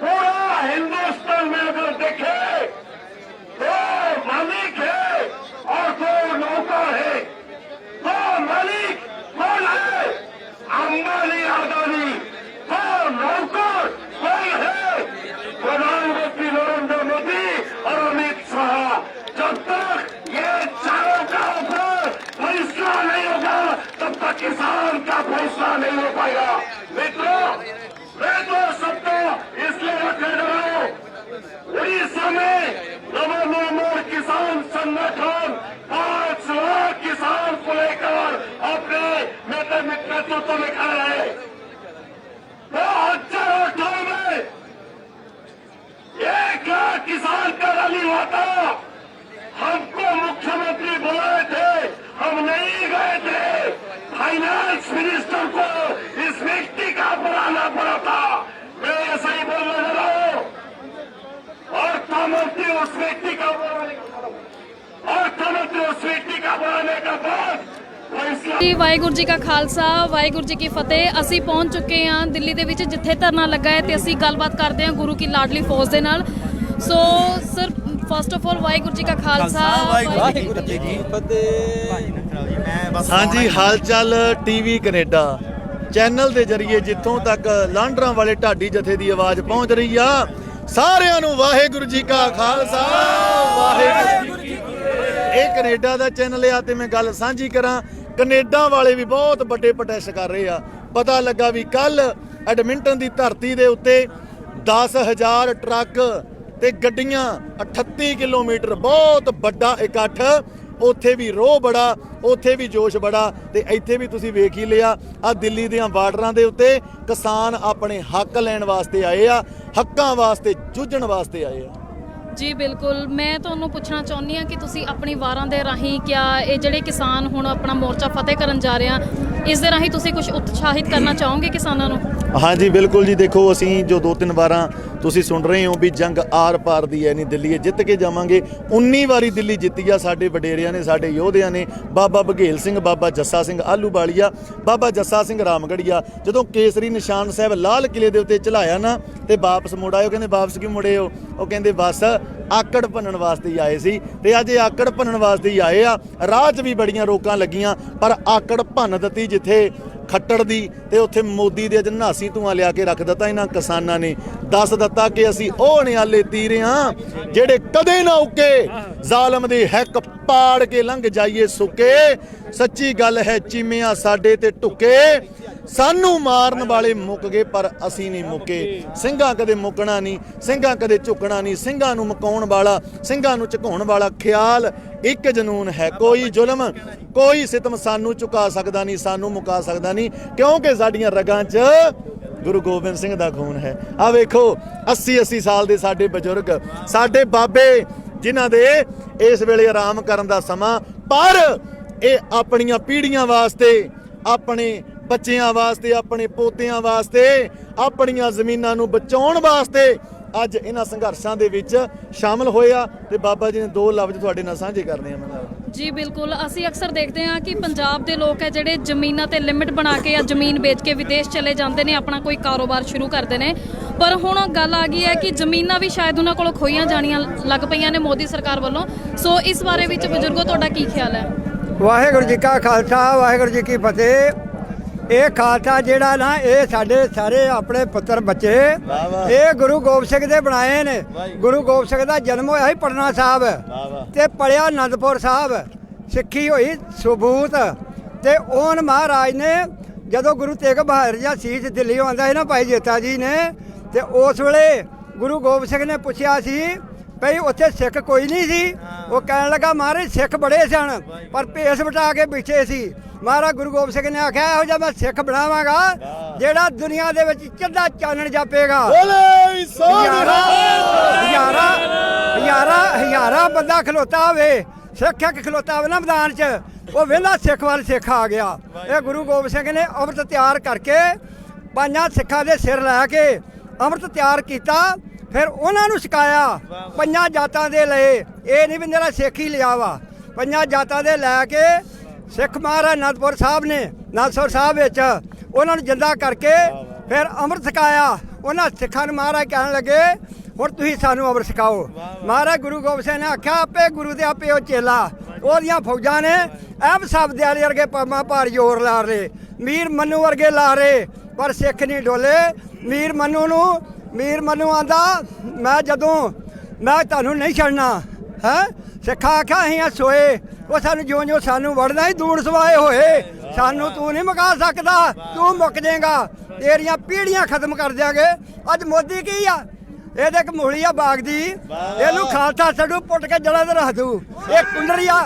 पूरा हिंदुस्तान में अगर देखे तो मालिक है और दो नौकर है दो मालिक कौन है अंबानी अदानी दो नौकर कौन है प्रधानमंत्री नरेंद्र मोदी और अमित शाह जब तक ये चारों का ऊपर फैसला नहीं होगा तब तक किसान का फैसला नहीं हो पाएगा नेतृत्व में खड़ा है तो हजारों गांव में एक लाख किसान का रैली हुआ था हमको मुख्यमंत्री बुलाए थे हम नहीं गए थे फाइनेंस मिनिस्टर को इस व्यक्ति का बुलाना पड़ा था मैं ऐसा ही बोलने लगा हूं अर्थमंत्री उस व्यक्ति का अर्थमंत्री उस व्यक्ति का बुलाने का बाद ਜੀ ਵਾਹਿਗੁਰੂ ਜੀ ਕਾ ਖਾਲਸਾ ਵਾਹਿਗੁਰੂ ਜੀ ਕੀ ਫਤਿਹ। ਅਸੀਂ ਪਹੁੰਚ ਚੁੱਕੇ ਹਾਂ ਦਿੱਲੀ ਦੇ ਵਿੱਚ ਜਿੱਥੇ ਧਰਨਾ ਲੱਗਾ ਹੈ ਤੇ ਅਸੀਂ ਗੱਲਬਾਤ ਕਰਦੇ ਹਾਂ ਗੁਰੂ ਕੀ ਲਾਡਲੀ ਫੌਜ ਦੇ ਨਾਲ। So sir first of all Waheguru ji ਕਾ ਖਾਲਸਾ ਵਾਹਿਗੁਰੂ ਜੀ ਕੀ ਹਾਂਜੀ ਹਾਲਚਲ ਟੀਵੀ ਕੈਨੇਡਾ ਚੈਨਲ ਦੇ ਜ਼ਰੀਏ ਜਿੱਥੋਂ ਤੱਕ ਲਾਂਡਰਾਂ ਵਾਲੇ ਢਾਡੀ ਜਥੇ ਦੀ ਆਵਾਜ਼ ਪਹੁੰਚ ਰਹੀ ਆ ਸਾਰਿਆਂ ਨੂੰ ਵਾਹਿਗੁਰੂ ਜੀ ਕਾ ਖਾਲਸਾ ਵਾਹਿਗੁਰੂ ਜੀ ਕੀ ਫਤਿਹ। ਇਹ ਕੈਨੇਡਾ ਦਾ ਚੈਨਲ ਆ ਤੇ ਮੈਂ ਗੱਲ ਸਾਂਝੀ ਕਰਾਂ ਕੈਨੇਡਾ ਵਾਲੇ ਵੀ ਬਹੁਤ ਵੱਡੇ ਪ੍ਰੋਟੈਸਟ ਕਰ ਰਹੇ ਆ। ਪਤਾ ਲੱਗਾ ਵੀ ਕੱਲ ਐਡਮਿੰਟਨ ਦੀ ਧਰਤੀ ਦੇ ਉੱਤੇ 10000 ਟਰੱਕ ਤੇ ਗੱਡੀਆਂ 38 ਕਿਲੋਮੀਟਰ ਬਹੁਤ ਵੱਡਾ ਇਕੱਠ। ਉੱਥੇ ਵੀ ਰੋਹ ਬੜਾ, ਉੱਥੇ ਵੀ ਜੋਸ਼ ਬੜਾ ਤੇ ਇੱਥੇ ਵੀ ਤੁਸੀਂ ਵੇਖ ਹੀ ਲਿਆ ਆ ਦਿੱਲੀ ਦੀਆਂ ਬਾਰਡਰਾਂ ਦੇ ਉੱਤੇ ਕਿਸਾਨ ਆਪਣੇ ਹੱਕ ਲੈਣ ਵਾਸਤੇ ਆਏ ਆ, ਹੱਕਾਂ ਵਾਸਤੇ, ਜੂਝਣ ਵਾਸਤੇ ਆਏ ਆ। ਜੀ, ਬਿਲਕੁਲ। ਮੈਂ ਤੁਹਾਨੂੰ ਪੁੱਛਣਾ ਚਾਹੁੰਦੀ ਹਾਂ ਕਿ ਤੁਸੀਂ ਆਪਣੀ ਵਾਰਾਂ ਦੇ ਰਾਹੀਂ ਕਿਆ ਇਹ ਜਿਹੜੇ ਕਿਸਾਨ ਹੁਣ ਆਪਣਾ ਮੋਰਚਾ ਫਤਿਹ ਕਰਨ ਜਾ ਰਹੇ ਆ, ਇਸ ਦੇ ਰਾਹੀਂ ਤੁਸੀਂ ਕੁਝ ਉਤਸ਼ਾਹਿਤ ਕਰਨਾ ਚਾਹੋਗੇ ਕਿਸਾਨਾਂ ਨੂੰ? ਹਾਂਜੀ, ਬਿਲਕੁਲ ਜੀ। ਦੇਖੋ, ਅਸੀਂ ਜੋ ਦੋ ਤਿੰਨ ਵਾਰਾਂ ਤੁਸੀਂ ਸੁਣ ਰਹੇ ਹੋ ਵੀ ਜੰਗ ਆਰ ਪਾਰ ਦੀ ਹੈ, ਨਹੀਂ ਦਿੱਲੀ ਜਿੱਤ ਕੇ ਜਾਵਾਂਗੇ 19 ਵਾਰੀ ਦਿੱਲੀ ਜਿੱਤੀ ਆ, ਸਾਡੇ ਵਡੇਰਿਆਂ ਨੇ, ਸਾਡੇ ਯੋਧਿਆਂ ਨੇ, ਬਾਬਾ ਬਘੇਲ ਸਿੰਘ, ਬਾਬਾ ਜੱਸਾ ਸਿੰਘ ਆਲੂਵਾਲੀਆ ਬਾਬਾ ਜੱਸਾ ਸਿੰਘ ਰਾਮਗੜੀਆ। ਜਦੋਂ ਕੇਸਰੀ ਨਿਸ਼ਾਨ ਸਾਹਿਬ ਲਾਲ ਕਿਲੇ ਦੇ ਉੱਤੇ ਚਲਾਇਆ ਨਾ, ਤੇ ਵਾਪਸ ਮੁੜ ਆਏ ਉਹ ਕਹਿੰਦੇ, ਵਾਪਸ ਕਿਉਂ ਮੁੜੇ ਹੋ? ਉਹ ਕਹਿੰਦੇ, ਬਸ ਆਕੜ ਭੰਨਣ ਵਾਸਤੇ ਹੀ ਆਏ ਸੀ ਤੇ ਅੱਜ ਇਹ ਆਕੜ ਭੰਨਣ ਵਾਸਤੇ ਹੀ ਆਏ ਆ। ਰਾਹ 'ਚ ਵੀ ਬੜੀਆਂ ਰੋਕਾਂ ਲੱਗੀਆਂ, ਪਰ ਆਕੜ ਭੰਨ ਦਿੱਤੀ ਜਿੱਥੇ ਖੱਟੜ ਦੀ ਤੇ ਉੱਥੇ ਮੋਦੀ ਦੇ ਅੱਜ ਨਾਸੀ ਧੂਆਂ ਲਿਆ ਕੇ ਰੱਖ ਦਿੱਤਾ ਇਹਨਾਂ ਕਿਸਾਨਾਂ ਨੇ। ਦੱਸ ਦਿੱਤਾ ਕਿ ਅਸੀਂ ਉਹ ਨਿਆਲੇ ਤੀਰੇ ਹਾਂ ਜਿਹੜੇ ਕਦੇ ਨਾ ਉੱਕੇ। ਜ਼ਾਲਮ ਦੀ ਹੈਕ ਪਾੜ ਕੇ ਲੰਘ ਜਾਈਏ ਸੁੱਕੇ। ਸੱਚੀ ਗੱਲ ਹੈ, ਚੀਮਿਆਂ ਸਾਡੇ ਤੇ ਢੁੱਕੇ। ਸਾਨੂੰ ਮਾਰਨ ਵਾਲੇ ਮੁੱਕ ਗਏ, ਪਰ ਅਸੀਂ ਨਹੀਂ ਮੁੱਕੇ। ਸਿੰਘਾਂ ਕਦੇ ਮੁੱਕਣਾ ਨਹੀਂ, ਸਿੰਘਾਂ ਕਦੇ ਝੁਕਣਾ ਨਹੀਂ। ਸਿੰਘਾਂ ਨੂੰ ਮਕਾਉਣ ਵਾਲਾ, ਸਿੰਘਾਂ ਨੂੰ ਝੁਕਾਉਣ ਵਾਲਾ ਖਿਆਲ ਇੱਕ ਜਨੂਨ ਹੈ। ਕੋਈ ਜ਼ੁਲਮ, ਕੋਈ ਸਿਤਮ ਸਾਨੂੰ ਝੁਕਾ ਸਕਦਾ ਨਹੀਂ, ਸਾਨੂੰ ਮੁਕਾ ਸਕਦਾ ਨਹੀਂ, ਕਿਉਂਕਿ ਸਾਡੀਆਂ ਰਗਾਂ 'ਚ ਗੁਰੂ ਗੋਬਿੰਦ ਸਿੰਘ ਦਾ ਖੂਨ ਹੈ। ਆ ਵੇਖੋ 80 80 ਸਾਲ ਦੇ ਸਾਡੇ ਬਜ਼ੁਰਗ, ਸਾਡੇ ਬਾਬੇ, ਜਿਨ੍ਹਾਂ ਦੇ ਇਸ ਵੇਲੇ ਆਰਾਮ ਕਰਨ ਦਾ ਸਮਾਂ, ਪਰ ਇਹ ਆਪਣੀਆਂ ਪੀੜ੍ਹੀਆਂ ਵਾਸਤੇ, ਆਪਣੇ ਬੱਚਿਆਂ ਵਾਸਤੇ, ਆਪਣੇ ਪੋਤਿਆਂ ਵਾਸਤੇ, ਆਪਣੀਆਂ ਜ਼ਮੀਨਾਂ ਨੂੰ ਬਚਾਉਣ ਵਾਸਤੇ ਅੱਜ ਇਹਨਾਂ ਸੰਘਰਸ਼ਾਂ ਦੇ ਵਿੱਚ ਸ਼ਾਮਲ ਹੋਏ ਆ ਤੇ ਬਾਬਾ ਜੀ ਨੇ ਦੋ ਲਫ਼ਜ਼ ਤੁਹਾਡੇ ਨਾਲ ਸਾਂਝੇ ਕਰਨੇ ਆ ਮੈਂ ਜੀ, ਬਿਲਕੁਲ। ਅਸੀਂ ਅਕਸਰ ਦੇਖਦੇ ਹਾਂ ਕਿ ਪੰਜਾਬ ਦੇ ਲੋਕ ਹੈ ਜਿਹੜੇ ਜ਼ਮੀਨਾਂ ਤੇ ਲਿਮਿਟ ਬਣਾ ਕੇ ਜਾਂ ਜ਼ਮੀਨ ਵੇਚ ਕੇ ਵਿਦੇਸ਼ ਚਲੇ ਜਾਂਦੇ ਨੇ, ਆਪਣਾ ਕੋਈ ਕਾਰੋਬਾਰ ਸ਼ੁਰੂ ਕਰਦੇ ਨੇ। ਪਰ ਹੁਣ ਗੱਲ ਆ ਗਈ ਹੈ ਕਿ ਜ਼ਮੀਨਾਂ ਵੀ ਸ਼ਾਇਦ ਉਹਨਾਂ ਕੋਲੋਂ ਖੋਈਆਂ ਜਾਣੀਆਂ ਲੱਗ ਪਈਆਂ ਨੇ ਮੋਦੀ ਸਰਕਾਰ ਵੱਲੋਂ। ਸੋ ਇਸ ਬਾਰੇ ਵਿੱਚ ਬਜ਼ੁਰਗੋ, ਤੁਹਾਡਾ ਕੀ ਖਿਆਲ ਹੈ? ਵਾਹਿਗੁਰੂ ਜੀ ਕਾ ਖਾਲਸਾ, ਵਾਹਿਗੁਰੂ ਜੀ ਕੀ ਫਤਿਹ। ਇਹ ਖਾਲਸਾ ਜਿਹੜਾ ਨਾ ਇਹ ਸਾਡੇ ਸਾਰੇ ਆਪਣੇ ਪੁੱਤਰ ਬੱਚੇ ਇਹ ਗੁਰੂ ਗੋਬਿੰਦ ਸਿੰਘ ਦੇ ਬਣਾਏ ਨੇ। ਗੁਰੂ ਗੋਬਿੰਦ ਸਿੰਘ ਦਾ ਜਨਮ ਹੋਇਆ ਸੀ ਪਟਨਾ ਸਾਹਿਬ। ਤੇ ਪੜਿਆ ਆਨੰਦਪੁਰ ਸਾਹਿਬ। ਸਿੱਖੀ ਹੋਈ ਸਬੂਤ। ਤੇ ਉਹਨ ਮਹਾਰਾਜ ਨੇ ਜਦੋਂ ਗੁਰੂ ਤੇਗ ਬਹਾਦਰ ਜੀ ਸੀਸ ਦਿੱਲੀ ਆਉਂਦਾ ਸੀ ਨਾ ਭਾਈ ਜੇਤਾ ਜੀ ਨੇ ਤੇ ਉਸ ਵੇਲੇ ਗੁਰੂ ਗੋਬਿੰਦ ਸਿੰਘ ਨੇ ਪੁੱਛਿਆ ਸੀ ਭਈ ਉੱਥੇ ਸਿੱਖ ਕੋਈ ਨਹੀਂ ਸੀ। ਉਹ ਕਹਿਣ ਲੱਗਾ ਮਹਾਰਾਜ ਸਿੱਖ ਬੜੇ ਸਨ ਪਰ ਭੇਸ ਵਟਾ ਕੇ ਪਿੱਛੇ ਸੀ। ਮਹਾਰਾਜ ਗੁਰੂ ਗੋਬਿੰਦ ਸਿੰਘ ਨੇ ਆਖਿਆ ਇਹੋ ਜਿਹਾ ਮੈਂ ਸਿੱਖ ਬਣਾਵਾਂਗਾ ਜਿਹੜਾ ਦੁਨੀਆ ਦੇ ਵਿੱਚ ਚੰਦਾ ਚਾਨਣ ਜਾਪੇਗਾ। ਬੋਲੇ ਹਜ਼ਾਰਾਂ ਹਜ਼ਾਰਾਂ ਹਜ਼ਾਰਾਂ ਹਜ਼ਾਰਾਂ ਬੰਦਾ ਖਲੋਤਾ ਹੋਵੇ ਸਿੱਖ ਇੱਕ ਖਲੋਤਾ ਹੋਵੇ ਨਾ ਮੈਦਾਨ 'ਚ ਉਹ ਵੇਲਾ ਸਿੱਖ ਵੱਲ ਸਿੱਖ ਆ ਗਿਆ। ਇਹ ਗੁਰੂ ਗੋਬਿੰਦ ਸਿੰਘ ਨੇ ਅੰਮ੍ਰਿਤ ਤਿਆਰ ਕਰਕੇ ਪੰਜਾਂ ਸਿੱਖਾਂ ਦੇ ਸਿਰ ਲੈ ਕੇ ਅੰਮ੍ਰਿਤ ਤਿਆਰ ਕੀਤਾ। ਫਿਰ ਉਹਨਾਂ ਨੂੰ ਛਕਾਇਆ ਪੰਜਾਂ ਜਾਤਾਂ ਦੇ ਲਏ। ਇਹ ਨਹੀਂ ਵੀ ਮੇਰਾ ਸਿੱਖ ਹੀ ਲਿਆ ਵਾ। ਪੰਜਾਂ ਜਾਤਾਂ ਦੇ ਲੈ ਕੇ ਸਿੱਖ ਮਹਾਰਾਜ ਅਨੰਦਪੁਰ ਸਾਹਿਬ ਨੇ ਨਾਸਰ ਸਾਹਿਬ ਵਿੱਚ ਉਹਨਾਂ ਨੂੰ ਜਿੰਦਾ ਕਰਕੇ ਫਿਰ ਅੰਮ੍ਰਿਤ ਛਕਾਇਆ। ਉਹਨਾਂ ਸਿੱਖਾਂ ਨੂੰ ਮਹਾਰਾਜ ਕਹਿਣ ਲੱਗੇ, ਹੁਣ ਤੁਸੀਂ ਸਾਨੂੰ ਅੰਮ੍ਰਿਤ ਛਕਾਓ। ਮਹਾਰਾਜ ਗੁਰੂ ਗੋਬਿੰਦ ਸਿੰਘ ਨੇ ਆਖਿਆ, ਆਪੇ ਗੁਰੂ ਦੇ ਆਪੇ ਉਹ ਚੇਲਾ। ਉਹਦੀਆਂ ਫੌਜਾਂ ਨੇ ਐਬ ਸਭ ਦਿਆਲੇ ਵਰਗੇ ਪਰਮਾ ਭਾਰ ਜ਼ੋਰ ਲਾ ਰਹੇ। ਮੀਰ ਮੰਨੂ ਵਰਗੇ ਲਾ ਰਹੇ, ਪਰ ਸਿੱਖ ਨਹੀਂ ਡੋਲੇ। ਮੀਰ ਮੰਨੂ ਨੂੰ ਮੀਰ ਮੰਨੂ ਆਂਦਾ ਮੈਂ ਜਦੋਂ ਮੈਂ ਤੁਹਾਨੂੰ ਨਹੀਂ ਛੱਡਣਾ ਹੈ? ਸਿੱਖਾ ਆਖਿਆ ਅਸੀਂ ਆ ਸੋਏ ਉਹ ਸਾਨੂੰ ਜਿਉਂ ਜਿਉਂ ਸਾਨੂੰ ਵੜਨਾ ਹੀ ਦੂਣ ਸਵਾਏ ਹੋਏ। ਸਾਨੂੰ ਤੂੰ ਨਹੀਂ ਮੁਕਾ ਸਕਦਾ ਤੂੰ ਮੁੱਕ ਜਾਏਗਾ। ਤੇਰੀਆਂ ਪੀੜ੍ਹੀਆਂ ਖਤਮ ਕਰ ਦਿਆਂਗੇ। ਅੱਜ ਮੋਦੀ ਕੀ ਆ? ਇਹਦੇ ਇੱਕ ਮੂਲੀ ਆ ਬਾਗ ਦੀ। ਇਹਨੂੰ ਖਾਲਸਾ ਛੱਡੂ ਪੁੱਟ ਕੇ ਜੜਾ ਤੇ ਰੱਖ ਦੂ। ਇਹ ਕੁੰਡਰੀਆ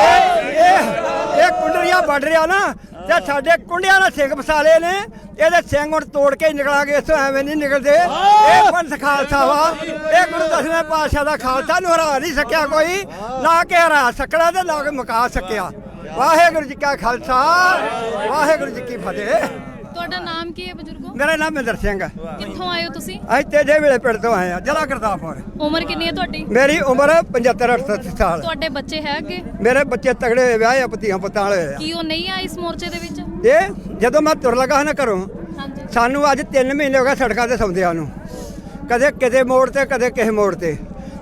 ਇਹ ਇਹ ਕੁੰਡਰੀਆ ਵੱਢ ਰਿਹਾ ਨਾ ਤੇ ਸਾਡੇ ਕੁੰਡਿਆਂ ਨਾਲ ਸਿੰਘ ਫਸਾਲੇ ਨੇ। ਇਹਦੇ ਸਿੰਘ ਹੁਣ ਤੋੜ ਕੇ ਹੀ ਨਿਕਲਾਂਗੇ ਇਸੋਂ ਐਵੇਂ ਨਹੀਂ ਨਿਕਲਦੇ। ਇਹ ਪੰਥ ਖਾਲਸਾ ਵਾ। ਇਹ ਗੁਰੂ ਦਸਵੇਂ ਪਾਤਸ਼ਾਹ ਦਾ ਖਾਲਸਾ। ਨੂੰ ਹਰਾ ਨਹੀਂ ਸਕਿਆ ਕੋਈ। ਨਾ ਕਿ ਹਰਾ ਸਕਣਾ ਤੇ ਨਾ ਕਿ ਮੁਕਾ ਸਕਿਆ। ਵਾਹਿਗੁਰੂ ਜੀ ਕਾ ਖਾਲਸਾ। ਵਾਹਿਗੁਰੂ ਜੀ ਕੀ ਫਤਿਹ। ਤੁਹਾਡਾ ਨਾਮ ਕੀ ਹੈ ਬਜ਼ੁਰਗੋ? ਮੇਰਾ ਨਾਮ ਮਹਿੰਦਰ ਸਿੰਘ ਹੈ। ਕਿੱਥੋਂ ਆਏ ਹੋ ਤੁਸੀਂ? ਅਸੀਂ ਤੇਜੇ ਵੇਲੇ ਪਿੰਡ ਤੋਂ ਆਏ ਆ ਜ਼ਿਲ੍ਹਾ ਗੁਰਦਾਸਪੁਰ। ਉਮਰ ਕਿੰਨੀ ਹੈ ਤੁਹਾਡੀ? ਮੇਰੀ ਉਮਰ 75 68 ਸਾਲ। ਤੁਹਾਡੇ ਬੱਚੇ ਹੈ ਅੱਗੇ? ਮੇਰੇ ਬੱਚੇ ਤਗੜੇ ਹੋਏ ਵਿਆਹੇ ਆ ਪਤੀਆਂ ਪੁੱਤਾਂ ਵਾਲੇ ਹੋਏ ਆ। ਕੀ ਉਹ ਨਹੀਂ ਆਏ ਇਸ ਮੋਰਚੇ ਦੇ ਵਿੱਚ? ਇਹ ਜਦੋਂ ਮੈਂ ਤੁਰ ਲੱਗਾ ਸੀ ਨਾ ਘਰੋਂ ਹਾਂਜੀ। ਸਾਨੂੰ ਅੱਜ 3 ਮਹੀਨੇ ਹੋ ਗਏ ਸੜਕਾਂ ਤੇ ਸੌਂਦਿਆਂ ਨੂੰ ਕਦੇ ਕਿਤੇ ਮੋੜ ਤੇ ਕਦੇ ਕਿਸੇ ਮੋੜ ਤੇ।